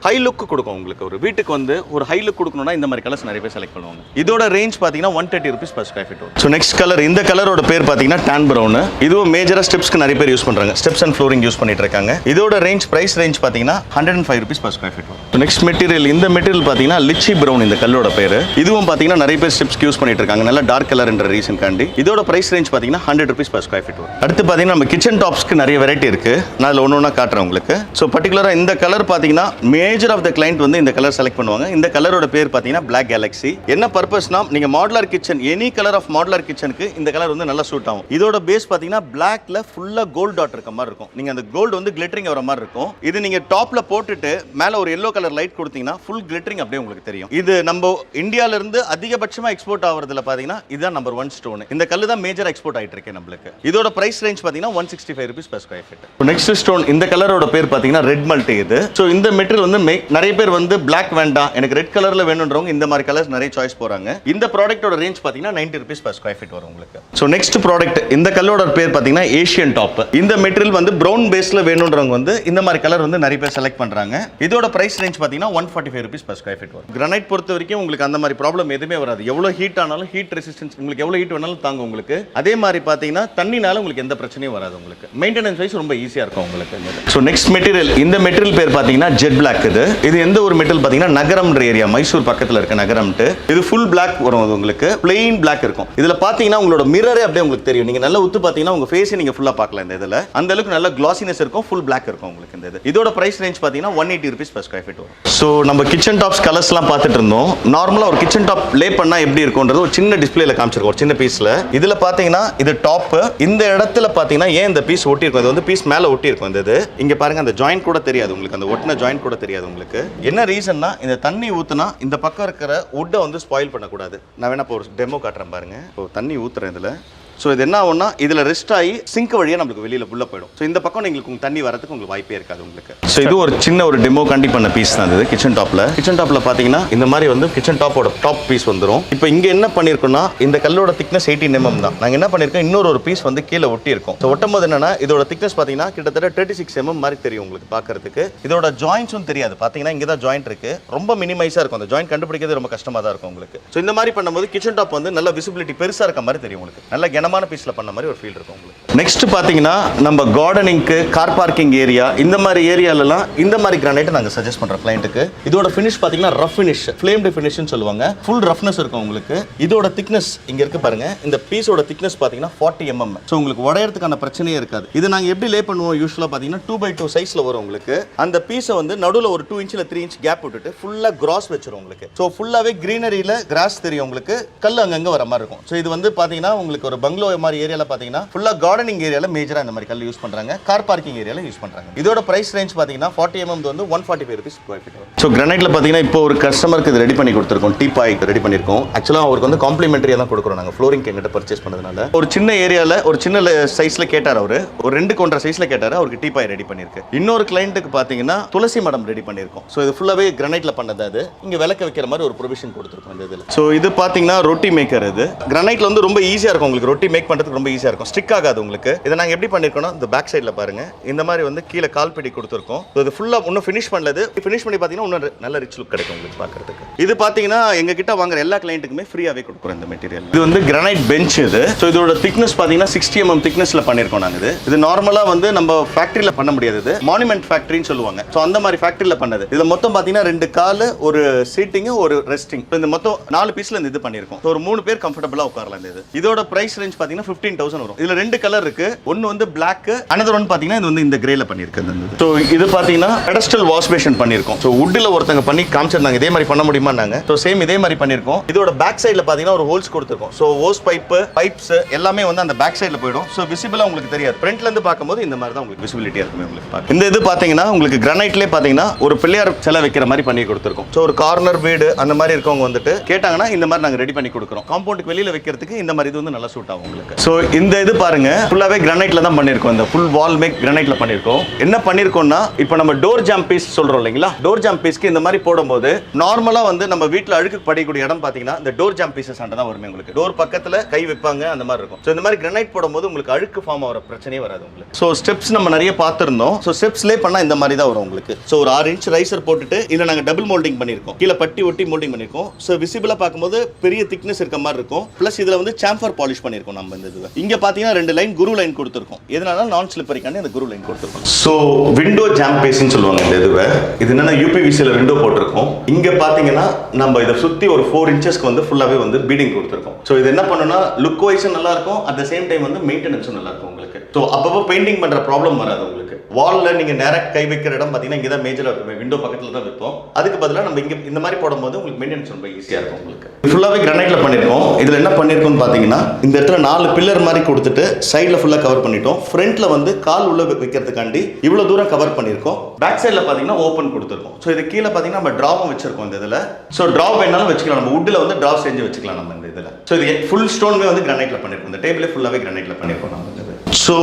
ஹை லுக் கொடுக்கும் உங்களுக்கு. ஒரு வீட்டுக்கு வந்து ஒரு ஹை லுக் கொடுக்கணும்னா இந்த மாதிரி கலர்ஸ் நிறைய பேர் செலக்ட் பண்ணுவாங்க. இதோட ரேஞ்ச் பார்த்தீங்கன்னா one thirty rupees per square feet so next colour இந்த கலரோட பேர் பார்த்தீங்கன்னா டேன் ப்ரௌன் இதுவும் மேஜராக ஸ்டெப்ஸ்க்கு நிறைய பேர் யூஸ் பண்ணுறாங்க ஸ்டெப்ஸ் அண்ட் ஃப்ளோரிங் யூஸ் பண்ணிட்டு இருக்காங்க. இதோட ரேஞ்ச் ப்ரைஸ் ரேஞ்ச் பார்த்தீங்கன்னா hundred and five rupees per square feet next material இந்த மெட்டீரியல் பார்த்தீங்கன்னா லிச்சி ப்ரௌன் இந்த கல்லோட பேர். இதுவும் பார்த்தீங்கன்னா நிறைய பேர் ஸ்டிப்ஸ் யூஸ் பண்ணிட்டு இருக்காங்க. நல்லா டார்க் கலர் என்ற ரீசன் காண்டி. இதோட பிரைஸ் ரேஞ்ச் பார்த்தீங்கன்னா hundred rupees per square feet அடுத்து பார்த்தீங்கன்னா நம்ம கிச்சன் டாப்ஸ்க்கு நிறைய வெரைட்டி இருக்கு. நான் அதில் ஒன்று ஒன்றா காட்டுறேன் உங்களுக்கு. ஸோ பர்டிகுலராக இந்த கலர் பார்த்தீங்கன்னா மேஜர் ஆஃப் த கிளைண்ட் வந்து இந்த கலர் செலக்ட் பண்ணுவாங்க. இந்த கலரோட பேர் பார்த்தீங்கன்னா பிளாக் கேலக்ஸி என்ன பர்பஸ்னா நீங்கள் modular kitchen any colour of modular கிச்சனுக்கு இந்த கலர் வந்து நல்லா சூட் ஆகும். இதோட பேஸ் பார்த்தீங்கன்னா பிளாக்ல ஃபுல்லாக கோல்ட் டாட் இருக்க மாதிரி இருக்கும். நீங்கள் அந்த கோல்டு வந்து கிளிட்டரிங் வர மாதிரி இருக்கும். இது நீங்கள் டாப்ல போட்டுட்டு மேலே ஒரு எல்லோ கலர் லைட் கொடுத்தீங்கன்னா ஃபுல் கிளிட்டரிங் அப்படியே உங்களுக்கு தெரியும். இது நம்ம இந்தியால இருந்து அதிகபட்சமாக எக்ஸ்போர்ட் ஆகிறதுல பார்த்தீங்கன்னா இதுதான் நம்பர் ஒன் ஸ்டோன் இந்த கல்லு தான் மேஜர் எக்ஸ்போர்ட் ஆகிட்டு இருக்கு நம்மளுக்கு. இதோட பிரைஸ் ரேஞ்ச் பார்த்தீங்கன்னா one sixty five rupees per square feet next stone இந்த கலரோட பேர் பார்த்தீங்கன்னா ரெட் மல்ட் இது. ஸோ இந்த மெட்டீரியல் வந்து நிறைய பேர் வந்து பிளாக் வேண்டாம் எனக்கு ரெட் கலரில் வேணுன்றவங்க இந்த மாதிரி கலர்ஸ் நிறைய சாய்ஸ் போகிறாங்க இந்த ப்ராடக்ட்டோட ரேஞ்ச் பார்த்தீங்கன்னா ninety rupees per square feet வரும் உங்களுக்கு. ஸோ நெக்ஸ்ட் ப்ராடக்ட் இந்த கல்லோட பேர் பார்த்தீங்கன்னா ஏஷியன் டாப் இந்த மெட்டீரியல் வந்து ப்ரௌன் பேஸில் வேணுன்றவங்க வந்து இந்த மாதிரி கலர் வந்து நிறைய பேர் செலக்ட் பண்ணுறாங்க இதோட பிரைஸ் ரேஞ்ச் பார்த்தீங்கன்னா one forty five rupees per square feet வரும். கிரானைட் பொறுத்த வரைக்கும் உங்களுக்கு அந்த மாதிரி ப்ராப்ளம் எதுவும் வராது. எவ்வளோ ஹீட் ஆனாலும் ஹீட் ரெசிஸ்டன்ஸ் உங்களுக்கு எவ்வளோ ஹீட் வேணாலும் தாங்கும் உங்களுக்கு. அதே மாதிரி பார்த்தீங்கன்னா தண்ணினால உங்களுக்கு எந்த பிரச்சனையும் வராது உங்களுக்கு. மெயின்டெனன்ஸ் வைஸ் ரொம்ப ஈஸியாக இருக்கும் உங்களுக்கு. ஸோ நெக்ஸ்ட் மெட்டீரியல் இந்த மெட்டீரியல் பேர் பார்த்தீங்கன்னா ஜெட் பிளாக் இது. இது எந்த ஒரு மெட்டீரியல் பார்த்தீங்கன்னா நகரம்ன்ற ஏரியா மைசூர் பக்கத்தில் இருக்க நகரம்ட்டு இது ஃபுல் பிளாக் வரும் அது உங்களுக்கு. பிளெயின் பிளாக் இருக்கும். இதில் பார்த்தீங்கன்னா உங்களோட மிரரே அப்படியே உங்களுக்கு தெரியும். நீங்கள் நல்லா உத்து பார்த்தீங்கன்னா உங்கள் ஃபேஸை நீங்கள் ஃபுல்லாக பார்க்கலாம் இந்த இதில். அந்த அளவுக்கு நல்ல கிளாசினஸ் இருக்கும். ஃபுல் பிளாக் இருக்கும் உங்களுக்கு இந்த இது. இதோட பிரைஸ் ரேஞ்ச் பார்த்தீங்கன்னா one eighty rupees per square feet வரும். ஸோ நம்ம கிச்சன் டாப்ஸ் கலர்ஸ்லாம் பார்த்துட்டு இருந்தோம். நார்மலாக ஒரு கிச்சன் டாப் லே பண்ணால் எப்படி இருக்கும்ன்றது ஒரு சின்ன டிஸ்பிளேல காமிச்சிருக்கோம் ஒரு சின்ன பீஸில் இதில் பார்த்தீங்கன்னா இது டாப் இந்த இடத்துல பார்த்தீங்கன்னா ஏன் இந்த பீஸ் ஒட்டியிருக்கும்? இது வந்து பீஸ் மேலே ஒட்டியிருக்கும் இந்த இது. இங்கே பாருங்க அந்த ஜாயிண்ட் கூட தெரியாது உங்களுக்கு. அந்த ஒட்டின ஜாயிண்ட் கூட தெரியாது உங்களுக்கு. என்ன ரீசன்னா இந்த தண்ணி ஊத்துனா இந்த பக்கம் இருக்கிற வுட்டை வந்து ஸ்பாயில் பண்ணக்கூடாது. நான் வேணா இப்போ ஒரு டெமோ காட்டுறேன் பாருங்க. இப்போ தண்ணி ஊத்துறேன் இதில். ஸோ இது என்ன ஆகும்னா இதில் ரெஸ்ட் ஆகி சிங்க் வழியாக நம்மளுக்கு வெளியில் உள்ள போயிடும். ஸோ இந்த பக்கம் எங்களுக்கு உங்கள் தண்ணி வரதுக்கு உங்களுக்கு வாய்ப்பே இருக்காது உங்களுக்கு. ஸோ இது ஒரு சின்ன ஒரு டெமோ கண்டி பண்ண பீஸ் தான் இது கிச்சன் டாப்பில் கிச்சன் டாப்பில் பார்த்தீங்கன்னா இந்த மாதிரி வந்து கிச்சன் டாப்போட டாப் பீஸ் வந்துடும் இப்போ இங்கே என்ன பண்ணியிருக்கோம்னா இந்த கல்லோட திக்னஸ் எயிட்டீன் எம்எம் தான். நாங்கள் என்ன பண்ணியிருக்கோம் இன்னொரு ஒரு பீஸ் வந்து கீழே ஒட்டி இருக்கும் ஸோ ஒட்டும் போது என்னன்னா இதோட திக்னஸ் பார்த்தீங்கன்னா கிட்டத்தட்ட தேர்ட்டி சிக்ஸ் எம்எம் மாதிரி தெரியும் உங்களுக்கு பார்க்கறதுக்கு இதோட ஜாயின்ஸும் தெரியாது. பார்த்தீங்கன்னா இங்கே தான் ஜாயிண்ட் இருக்கு. ரொம்ப மினிமைஸாக இருக்கும். அந்த ஜாயிண்ட் கண்டுபிடிக்கிறது ரொம்ப கஷ்டமாக தான் இருக்கும் உங்களுக்கு. ஸோ இந்த மாதிரி பண்ணும்போது கிச்சன் டாப் வந்து நல்ல விசிபிலிட்டி பெருசாக இருக்க மாதிரி தெரியும் உங்களுக்கு. நல்ல கனமா கனமான பீஸில் பண்ண மாதிரி ஒரு ஃபீல் இருக்கும் உங்களுக்கு. நெக்ஸ்ட் பார்த்தீங்கன்னா நம்ம கார்டனிங்க்கு கார் பார்க்கிங் ஏரியா இந்த மாதிரி ஏரியாலலாம் இந்த மாதிரி கிரானைட்டை நாங்கள் சஜஸ்ட் பண்ணுறோம் கிளைண்ட்டுக்கு இதோட ஃபினிஷ் பார்த்தீங்கன்னா ரஃப் ஃபினிஷ் ஃப்ளேம்டு ஃபினிஷ்னு சொல்லுவாங்க. ஃபுல் ரஃப்னஸ் இருக்கும் உங்களுக்கு. இதோட திக்னஸ் இங்கே இருக்கு பாருங்க. இந்த பீஸோட திக்னஸ் பார்த்தீங்கன்னா ஃபார்ட்டி எம்எம் ஸோ உங்களுக்கு உடையறதுக்கான பிரச்சனையே இருக்காது. இது நாங்கள் எப்படி லே பண்ணுவோம்? யூஸ்வலாக பார்த்தீங்கன்னா டூ பை டூ சைஸில் வரும் உங்களுக்கு. அந்த பீஸை வந்து நடுவில் ஒரு டூ இன்ச்சில் த்ரீ இன்ச் கேப் விட்டுட்டு ஃபுல்லாக கிராஸ் வச்சிரும் உங்களுக்கு. ஸோ ஃபுல்லாகவே க்ரீனரியில் கிராஸ் தெரியும் உங்களுக்கு. கல் அங்கங்கே வர மாதிரி இருக்கும். ஸோ இது வந்து பார்த்தீங்கன்னா உங்களுக்கு ஒரு பங்களோ மாதிரி ஏரியாவில் பார்த்தீங்கன்னா ஃபுல்லாக கார்டனிங் ஏரியாவில் மேஜராக இந்த மாதிரி கல் யூஸ் பண்ணுறாங்க கார் பார்க்கிங் ஏரியாவில் யூஸ் பண்ணுறாங்க இதோட பிரைஸ் ரேஞ்ச் பார்த்தீங்கன்னா ஃபார்ட்டி எம்எம் வந்து one forty five rupees square feet so கிரானைட்டில் பார்த்தீங்கன்னா இப்போ ஒரு கஸ்டமருக்கு இது ரெடி பண்ணி கொடுத்துருக்கோம். டீ பாய் ரெடி பண்ணியிருக்கோம் ஆக்சுவலாக அவருக்கு வந்து காம்ப்ளிமெண்ட்ரியாக தான் கொடுக்குறோம் நாங்கள் ஃப்ளோரிங் எங்கிட்ட பர்ச்சேஸ் பண்ணதுனால. ஒரு சின்ன ஏரியாவில் ஒரு சின்ன சைஸில் கேட்டார் அவர். ஒரு ரெண்டு கொண்டரை சைஸில் கேட்டார். அவருக்கு டீ பாய் ரெடி பண்ணியிருக்கு இன்னொரு கிளைண்ட்டுக்கு பார்த்தீங்கன்னா துளசி மடம் ரெடி பண்ணியிருக்கோம் ஸோ இது ஃபுல்லாகவே கிரானைட்டில் பண்ணது அது. இங்கே விளக்க வைக்கிற மாதிரி ஒரு ப்ரொவிஷன் கொடுத்துருக்கோம் இந்த இதில். ஸோ இது பார்த்தீங்கன்னா ரொட்டி மேக்கர் இது. கிரானைட்டில் வந்து ரொம்ப ஈஸியாக இருக்கும் உங்களுக்கு ரொட்டி மேக் பண்ணுறதுக்கு ரொம்ப ஈஸியாக இருக்கும். ஸ்டிக் ஆகாது உங்களுக்கு. இதை நாங்கள் எப்படி பண்ணியிருக்கோம்னா இந்த பேக் சைடில் பாருங்க. இந்த மாதிரி வந்து கீழே கால் பிடி கொடுத்துருக்கோம். இது ஃபுல்லாக இன்னும் ஃபினிஷ் பண்ணது ஃபினிஷ் பண்ணி பார்த்தீங்கன்னா இன்னும் நல்ல ரிச் லுக் கிடைக்கும் உங்களுக்கு பார்க்குறதுக்கு. இது பார்த்தீங்கன்னா எங்ககிட்ட வாங்குற எல்லா கிளைண்ட்டுக்குமே ஃப்ரீயாகவே கொடுக்குறோம் இந்த மெட்டீரியல் இது வந்து கிரானைட் பெஞ்ச் இது. ஸோ இதோட திக்னஸ் பார்த்தீங்கன்னா சிக்ஸ்டி எம்எம் mm திக்னஸில் பண்ணியிருக்கோம் நாங்கள் இது. இது நார்மலாக வந்து நம்ம ஃபேக்ட்ரியில் பண்ண முடியாது இது. மானுமெண்ட் ஃபேக்ட்ரின்னு சொல்லுவாங்க. ஸோ அந்த மாதிரி ஃபேக்ட்ரியில் பண்ணது. இதில் மொத்தம் பார்த்தீங்கன்னா ரெண்டு கால் ஒரு சீட்டிங் ஒரு ரெஸ்டிங் இந்த மொத்தம் நாலு பீஸ்ல இந்த இது பண்ணியிருக்கோம் ஒரு மூணு பேர் கம்ஃபர்டபுளாக உட்காரலாம் இது. இதோட பிரைஸ் ரேஞ்ச் பார்த்தீங்கன்னா ஃபிஃப்டீன் தௌசண்ட் வரும். இதில் ரெண்டு கலர் இருக்கு. ஒன்று வந்து பிளாக் அனதர் ஒன் பார்த்தீங்கன்னா இது வந்து இந்த கிரேல பண்ணியிருக்கு ஸோ இது பார்த்தீங்கன்னா பெடஸ்டல் வாஷ் பேஷன் பண்ணியிருக்கோம். ஸோ வுட்டில் ஒருத்தங்க பண்ணி காமிச்சிருந்தாங்க. இதே மாதிரி பண்ண முடியுமான்னாங்க. ஸோ சேம் இதே மாதிரி பண்ணியிருக்கோம். இதோட பேக் சைடில் பார்த்தீங்கன்னா ஒரு ஹோல்ஸ் கொடுத்துருக்கோம். ஸோ ஹோஸ் பைப்பு பைப்ஸ் எல்லாமே வந்து அந்த பேக் சைடில் போயிடும். ஸோ விசிபிளாக உங்களுக்கு தெரியாது. ஃப்ரண்ட்ல இருந்து பார்க்கும்போது இந்த மாதிரி தான் உங்களுக்கு விசிபிலிட்டியாக இருக்குமே உங்களுக்கு பார்க்க. இந்த இது பார்த்தீங்கன்னா உங்களுக்கு கிரானைட்லேயே பார்த்தீங்கன்னா ஒரு பிள்ளையார் சிலை வைக்கிற மாதிரி பண்ணி கொடுத்துருக்கோம். ஸோ ஒரு கார்னர் வீடு அந்த மாதிரி இருக்கவங்க வந்துட்டு கேட்டாங்கன்னா இந்த மாதிரி நாங்கள் ரெடி பண்ணி கொடுக்குறோம். காம்பவுண்டுக்கு வெளியில் வைக்கிறதுக்கு இந்த மாதிரி இது வந்து நல்லா சூட் ஆகும். உங்களுக்கு. ஸோ இந்த இது பாருங்க ஃபுல்லாகவே கிரானைட்ல தான் பண்ணியிருக்கோம் இந்த ஃபுல் வால் மேக் கிரானைட்ல பண்ணியிருக்கோம் என்ன பண்ணியிருக்கோம்னா இப்போ நம்ம டோர் ஜாம் பீஸ் சொல்றோம் இல்லைங்களா? டோர் ஜாம் பீஸ்க்கு இந்த மாதிரி போடும்போது நார்மலாக வந்து நம்ம வீட்டில் அழுக்கு படிக்கக்கூடிய இடம் பார்த்தீங்கன்னா இந்த டோர் ஜாம் பீசஸ் ஆண்ட தான் வருமே உங்களுக்கு. டோர் பக்கத்தில் கை வைப்பாங்க அந்த மாதிரி இருக்கும். ஸோ இந்த மாதிரி கிரானைட் போடும்போது உங்களுக்கு அழுக்கு ஃபார்ம் ஆகிற பிரச்சனையே வராது உங்களுக்கு. ஸோ ஸ்டெப்ஸ் நம்ம நிறைய பார்த்துருந்தோம். ஸோ ஸ்டெப்ஸ்லேயே பண்ணால் இந்த மாதிரி தான் வரும் உங்களுக்கு. ஸோ ஒரு ஆறு இன்ச் ரைசர் போட்டுட்டு இதில் நாங்கள் டபுள் மோல்டிங் பண்ணியிருக்கோம் கீழே பட்டி ஒட்டி மோல்டிங் பண்ணியிருக்கோம் ஸோ விசிபிளாக பார்க்கும்போது பெரிய திக்னஸ் இருக்க மாதிரி இருக்கும். ப்ளஸ் இதில் வந்து சாம்பர் பாலிஷ் பண்ணியிருக்கோம் இருக்கும் நம்ம இந்த இது இங்கே பார்த்தீங்கன்னா ரெண்டு லைன் குரு லைன் கொடுத்துருக்கோம். எதனால? நான் ஸ்லிப்பரிக்கான இந்த குரு லைன் கொடுத்துருக்கோம். ஸோ விண்டோ ஜாம் பேஸ்ன்னு சொல்லுவாங்க இந்த இதுவை இது என்னன்னா யூபிவிசியில் விண்டோ போட்டிருக்கோம். இங்கே பார்த்தீங்கன்னா நம்ம இதை சுற்றி ஒரு ஃபோர் இன்ச்சஸ்க்கு வந்து ஃபுல்லாகவே வந்து பீடிங் கொடுத்துருக்கோம். ஸோ இது என்ன பண்ணுன்னா லுக் வைஸும் நல்லா இருக்கும் அட் த சேம் டைம் வந்து மெயின்டெனன்ஸும் நல்லா இருக்கும் உங்களுக்கு. ஸோ அப்பப்போ பெயிண்டிங் பண்ணுற ப்ராப்ளம் வராது உங்களுக்கு. வாலில் நீங்கள் நேராக கை வைக்கிற இடம் பார்த்தீங்கன்னா இங்கே தான் மேஜராக இருக்கும் விண்டோ பக்கத்தில் தான் வைப்போம் அதுக்கு பதிலாக நம்ம இங்கே இந்த மாதிரி போடும்போது உங்களுக்கு மெயின்டெனன்ஸ் ரொம்ப ஈஸியாக இருக்கும் உங்களுக்கு. ஃபுல்லாகவே கிரானைட்டில் பண்ணியிருக்கோம் இதில் என்ன பண்ணியிருக்கோம்னு பார்த்தீங்கன்னா இந்த இடத்துல நாலு பில்லர் மாதிரி கொடுத்துட்டு சைடில் ஃபுல்லாக கவர் பண்ணிட்டோம். ஃப்ரண்ட்டில் வந்து கால் உள்ள வைக்கிறதுக்காண்டி இவ்வளோ தூரம் கவர் பண்ணியிருக்கோம். பேக் சைடில் பார்த்தீங்கன்னா ஓப்பன் கொடுத்துருக்கோம். ஸோ இது கீழே பார்த்தீங்கன்னா நம்ம ட்ராவும் வச்சிருக்கோம் இந்த இதில். ஸோ ட்ரா வேணாலும் வச்சுக்கலாம். நம்ம வுட்டில் வந்து ட்ரா செஞ்சு வச்சுக்கலாம் நம்ம இந்த இதில். ஸோ இது ஃபுல் ஸ்டோனுமே வந்து கிரானைட்டில் பண்ணியிருக்கோம் இந்த டேபிளே ஃபுல்லாகவே கிரானைட்டில் பண்ணியிருக்கோம் நம்ம ஸோ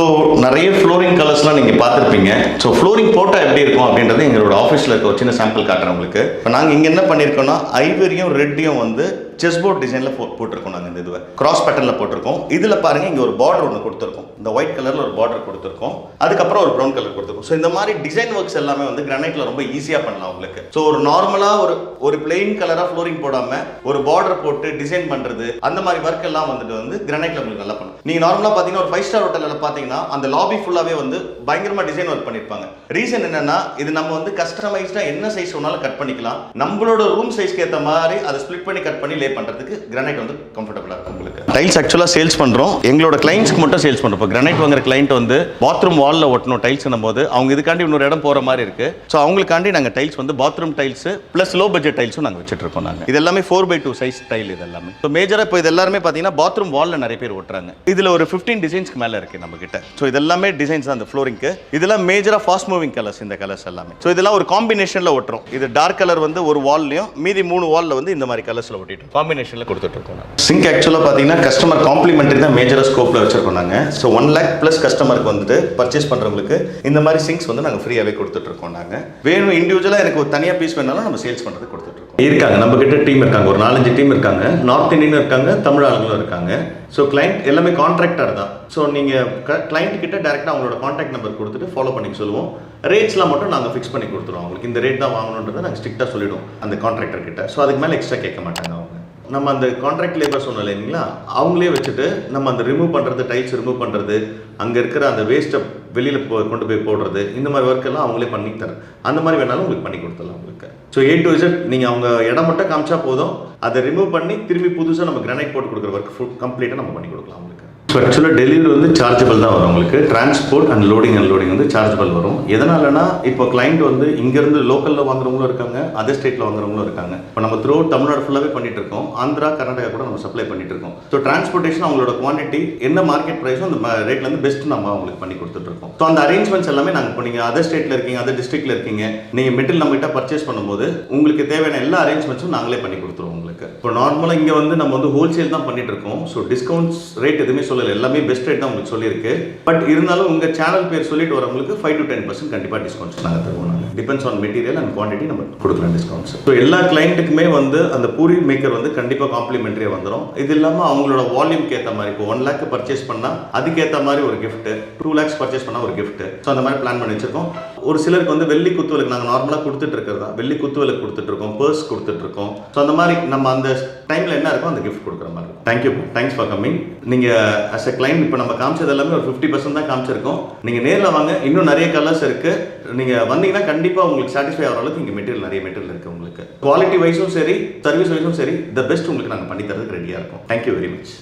நிறைய ஃப்ளோரிங் கலர்ஸ்லாம் நீங்கள் பார்த்துருப்பீங்க. ஸோ ஃப்ளோரிங் போட்டால் எப்படி இருக்கும் அப்படின்றது எங்களோட ஆஃபீஸில் இருக்க ஒரு சின்ன சாம்பிள் காட்டுறேன் உங்களுக்கு. இப்போ நாங்கள் இங்கே என்ன பண்ணியிருக்கோம்னா ஐவரியும் ரெட்டையும் வந்து செஸ் போர்ட் டிசைனில் போ போட்டிருக்கோம் நாங்கள் இந்த இதுவை. கிராஸ் பேட்டர்னில் போட்டிருக்கோம். இதில் பாருங்கள் இங்கே ஒரு பார்டர் ஒன்று கொடுத்துருக்கோம். இந்த ஒயிட் கலரில் ஒரு பார்டர் கொடுத்துருக்கோம். அதுக்கப்புறம் ஒரு ப்ரௌன் கலர் கொடுத்துருக்கோம். ஸோ இந்த மாதிரி டிசைன் ஒர்க்ஸ் எல்லாமே வந்து கிரானைட்டில் ரொம்ப ஈஸியாக பண்ணலாம் உங்களுக்கு. ஸோ ஒரு நார்மலாக ஒரு ஒரு பிளெயின் கலராக ஃப்ளோரிங் போடாமல் ஒரு பார்டர் போட்டு டிசைன் பண்ணுறது அந்த மாதிரி ஒர்க் எல்லாம் வந்துட்டு வந்து கிரானைட்டில் உங்களுக்கு நல்லா பண்ணும். நீங்கள் நார்மலாக பார்த்தீங்கன்னா ஒரு ஃபைவ் ஸ்டார் ஹோட்டலில் பார்த்தீங்கன்னா அந்த லாபி ஃபுல்லாகவே வந்து பயங்கரமாக டிசைன் ஒர்க் பண்ணியிருப்பாங்க ரீசன் என்னன்னா இது நம்ம வந்து கஸ்டமைஸ்டாக என்ன சைஸ் வேணாலும் கட் பண்ணிக்கலாம். நம்மளோட ரூம் சைஸ்க்கு ஏற்ற மாதிரி அதை ஸ்பிளிட் பண்ணி கட் பண்ணி லே பண்ணுறதுக்கு கிரானைட் வந்து கம்ஃபர்டபுளாக இருக்கும் உங்களுக்கு. டைல்ஸ் ஆக்சுவலாக சேல்ஸ் பண்ணுறோம் எங்களோட கிளைண்ட்ஸ்க்கு மட்டும் சேல்ஸ் பண்ணுறோம் இப்போ கிரானைட் வாங்குற கிளைண்ட் வந்து பாத்ரூம் வாலில் ஒட்டணும் டைல்ஸ் போது அவங்க இதுக்காண்டி இன்னொரு இடம் போகிற மாதிரி இருக்கு. ஸோ அவங்களுக்காண்டி நாங்கள் டைல்ஸ் வந்து bathroom tiles plus low budget டைல்ஸும் நாங்கள் வச்சுட்டு இருக்கோம் நாங்கள் இது எல்லாமே four by two size tile இது எல்லாமே. ஸோ மேஜராக இப்போ இது எல்லாருமே பார்த்தீங்கன்னா பாத்ரூம் வாலில் நிறைய பேர் ஓட்டுறாங்க இதில் ஒரு ஃபிஃப்டீன் டிசைன்ஸ்க்கு மேலே இருக்கு நம்ம கிட்ட. ஸோ இது எல்லாமே டிசைன்ஸ் தான் அந்த ஃப்ளோரிங்க்கு இதெல்லாம் மேஜராக ஃபாஸ்ட் மூவிங் கலர்ஸ் இந்த கலர்ஸ் எல்லாமே. ஸோ இதெல்லாம் ஒரு காம்பினேஷனில் ஒட்டுறோம். இது டார்க் கலர் வந்து ஒரு வால்லையும் மீதி மூணு வாலில் வந்து இந்த மாதிரி கலர்ஸில் ஒட்டிட்டு காம்பினேஷனில் கொடுத்துட்டு இருக்கோம் சிங்க் ஆக்சுவலாக பார்த்தீங்கன்னா கஸ்டமர் காம்ப்ளிமெண்ட்ரி தான் மேஜராக ஸ்கோப்பில் வச்சிருக்கோம் நாங்கள் ஸோ ஒன் லேக் ப்ளஸ் கஸ்டமருக்கு வந்துட்டு பர்ச்சேஸ் பண்ணுறவங்களுக்கு இந்த மாதிரி சிங்க்ஸ் வந்து நாங்கள் ஃப்ரீயாகவே கொடுத்துட்ருக்கோம் நாங்கள் வேணும் இண்டிவிஜுவலாக எனக்கு ஒரு தனியாக பீஸ் வேணாலும் நம்ம சேல்ஸ் பண்ணுறது கொடுத்துட்ருக்கோம். இருக்காங்க நம்ம கிட்ட டீம் இருக்காங்க ஒரு நாலஞ்சு டீம் இருக்காங்க. நார்த் இந்தியனும் இருக்காங்க தமிழ் ஆளுங்களும் இருக்காங்க. ஸோ கிளைண்ட் எல்லாமே கான்ட்ராக்டர் தான். ஸோ நீங்கள் கிளைண்ட் கிட்ட டேரெக்டாக அவங்களோட கான்டாக்ட் நம்பர் கொடுத்துட்டு ஃபாலோ பண்ணிக்க சொல்லுவோம். ரேட்ஸ்லாம் மட்டும் நாங்கள் ஃபிக்ஸ் பண்ணி கொடுத்துருவோம். அவங்களுக்கு இந்த ரேட் தான் வாங்கணுன்றதை நாங்கள் ஸ்ட்ரிக்டாக சொல்லிடுவோம் அந்த கான்ட்ராக்டர் கிட்ட. ஸோ அதுக்கு மேலே எக்ஸ்ட்ரா கேட்க மாட்டாங்க அவங்க. நம்ம அந்த கான்ட்ராக்ட் லேபர் சொன்னோம் இல்லைங்களா? அவங்களே வச்சுட்டு நம்ம அந்த ரிமூவ் பண்ணுறது டைல்ஸ் ரிமூவ் பண்ணுறது அங்கே இருக்கிற அந்த வேஸ்ட்டை வெளியில் போ கொண்டு போய் போடுறது இந்த மாதிரி ஒர்க் எல்லாம் அவங்களே பண்ணி தரேன் அந்த மாதிரி வேணாலும் உங்களுக்கு பண்ணி கொடுத்துடலாம் உங்களுக்கு. ஸோ ஏ டு இசட் நீங்கள் அவங்க இடம் மட்டும் காமிச்சா போதும். அதை ரிமூவ் பண்ணி திரும்பி புதுசாக நம்ம கிரானைட் போட்டு கொடுக்குற ஒர்க் ஃபுல் கம்ப்ளீட்டாக நம்ம பண்ணி கொடுக்கலாம் உங்களுக்கு ஸோ ஆக்சுவலாக டெலிவரி வந்து சார்ஜபிள் தான் வரும் உங்களுக்கு. Transport and loading and loading வந்து சார்ஜபிள் வரும். எதனாலனா இப்போ கிளைண்ட் வந்து இங்கேருந்து லோக்கலில் வாங்குறவங்களும் இருக்காங்க அதர் ஸ்டேட்டில் வாங்குறவங்களும் இருக்காங்க. இப்போ நம்ம த்ரூ தமிழ்நாடு ஃபுல்லாகவே பண்ணிட்டு இருக்கோம். ஆந்திரா கர்நாடகா கூட நம்ம சப்ளை பண்ணிட்டு இருக்கோம். ஸோ டிரான்ஸ்போர்ட்டேஷன் அவங்களோட குவான்டிட்டி என்ன மார்க்கெட் ப்ரைஸும் அந்த ரேட்லேருந்து பெஸ்ட் நம்ம அவங்களுக்கு பண்ணி கொடுத்துட்டு இருக்கோம். ஸோ அந்த அரேஞ்ச்மெண்ட்ஸ் எல்லாமே நாங்கள் இப்போ நீங்கள் அதர் ஸ்டேட்டில் இருக்கீங்க அதர் டிஸ்ட்ரிக்ட்ல இருக்கீங்க நீங்கள் மெட்டீரியல் நம்மகிட்ட பர்ச்சேஸ் பண்ணும்போது உங்களுக்கு தேவையான எல்லா அரேஞ்ச்மெண்ட்ஸும் நாங்களே பண்ணி கொடுத்துருவோம் உங்களுக்கு. இப்போ நார்மலாக இங்கே வந்து நம்ம வந்து ஹோல்சேல் தான் பண்ணிட்டு இருக்கோம். ஸோ டிஸ்கவுண்ட்ஸ் ரேட் எதுவுமே சொல்லலை எல்லாமே பெஸ்ட் ரேட் தான் உங்களுக்கு சொல்லியிருக்கு. பட் இருந்தாலும் உங்கள் சேனல் பேர் சொல்லிட்டு வரவங்களுக்கு ஃபைவ் டு டென் பர்சன்ட் கண்டிப்பாக டிஸ்கவுண்ட்ஸ் நாங்கள் தருவோம் நாங்கள் depends on material and quantity நம்ம கொடுக்குறோம் டிஸ்கவுண்ட்ஸ் ஸோ எல்லா கிளைண்ட்டுக்குமே வந்து அந்த பூரி மேக்கர் வந்து கண்டிப்பாக காம்ப்ளிமெண்ட்ரியாக வந்துடும் இது இல்லாமல் அவங்களோட வால்யூம்க்கு ஏற்ற மாதிரி இப்போ ஒன் லேக் பர்ச்சேஸ் பண்ணால் அதுக்கேற்ற மாதிரி ஒரு கிஃப்ட் டூ லேக்ஸ் பர்ச்சேஸ் பண்ணால் ஒரு கிஃப்ட் ஸோ அந்த மாதிரி பிளான் பண்ணி வச்சிருக்கோம். ஒரு சிலருக்கு வந்து வெள்ளி குத்துவலுக்கு நாங்கள் நார்மலாக கொடுத்துட்டு இருக்கிறதா? வெள்ளி குத்துவலுக்கு கொடுத்துட்ருக்கோம் பர்ஸ் கொடுத்துட்ருக்கோம் ஸோ அந்த மாதிரி நம்ம அந்த டைமில் என்ன இருக்கோ அந்த கிஃப்ட் கொடுக்குற மாதிரி இருக்கும். Thank you thanks for coming நீங்கள் அஸ் எ கிளைண்ட் இப்போ நம்ம காமிச்சது எல்லாமே ஒரு ஃபிஃப்டி பர்சன்ட் தான் காமிச்சிருக்கோம். நீங்கள் நேரில் வாங்க. இன்னும் நிறைய கலர்ஸ் இருக்குது நீங்கள் வந்தீங்கன்னா கண்டிப்பாக உங்களுக்கு சாட்டிஸ்ஃபை ஆகிற அளவுக்கு இங்கே மெட்டீரியல் நிறைய மெட்டீரியல் இருக்குது உங்களுக்கு. குவாலிட்டி வைஸும் சரி சர்வீஸ் வைஸும் சரி த பெஸ்ட் உங்களுக்கு நாங்கள் பண்ணி தரதுக்கு ரெடியாக இருக்கோம். Thank you very much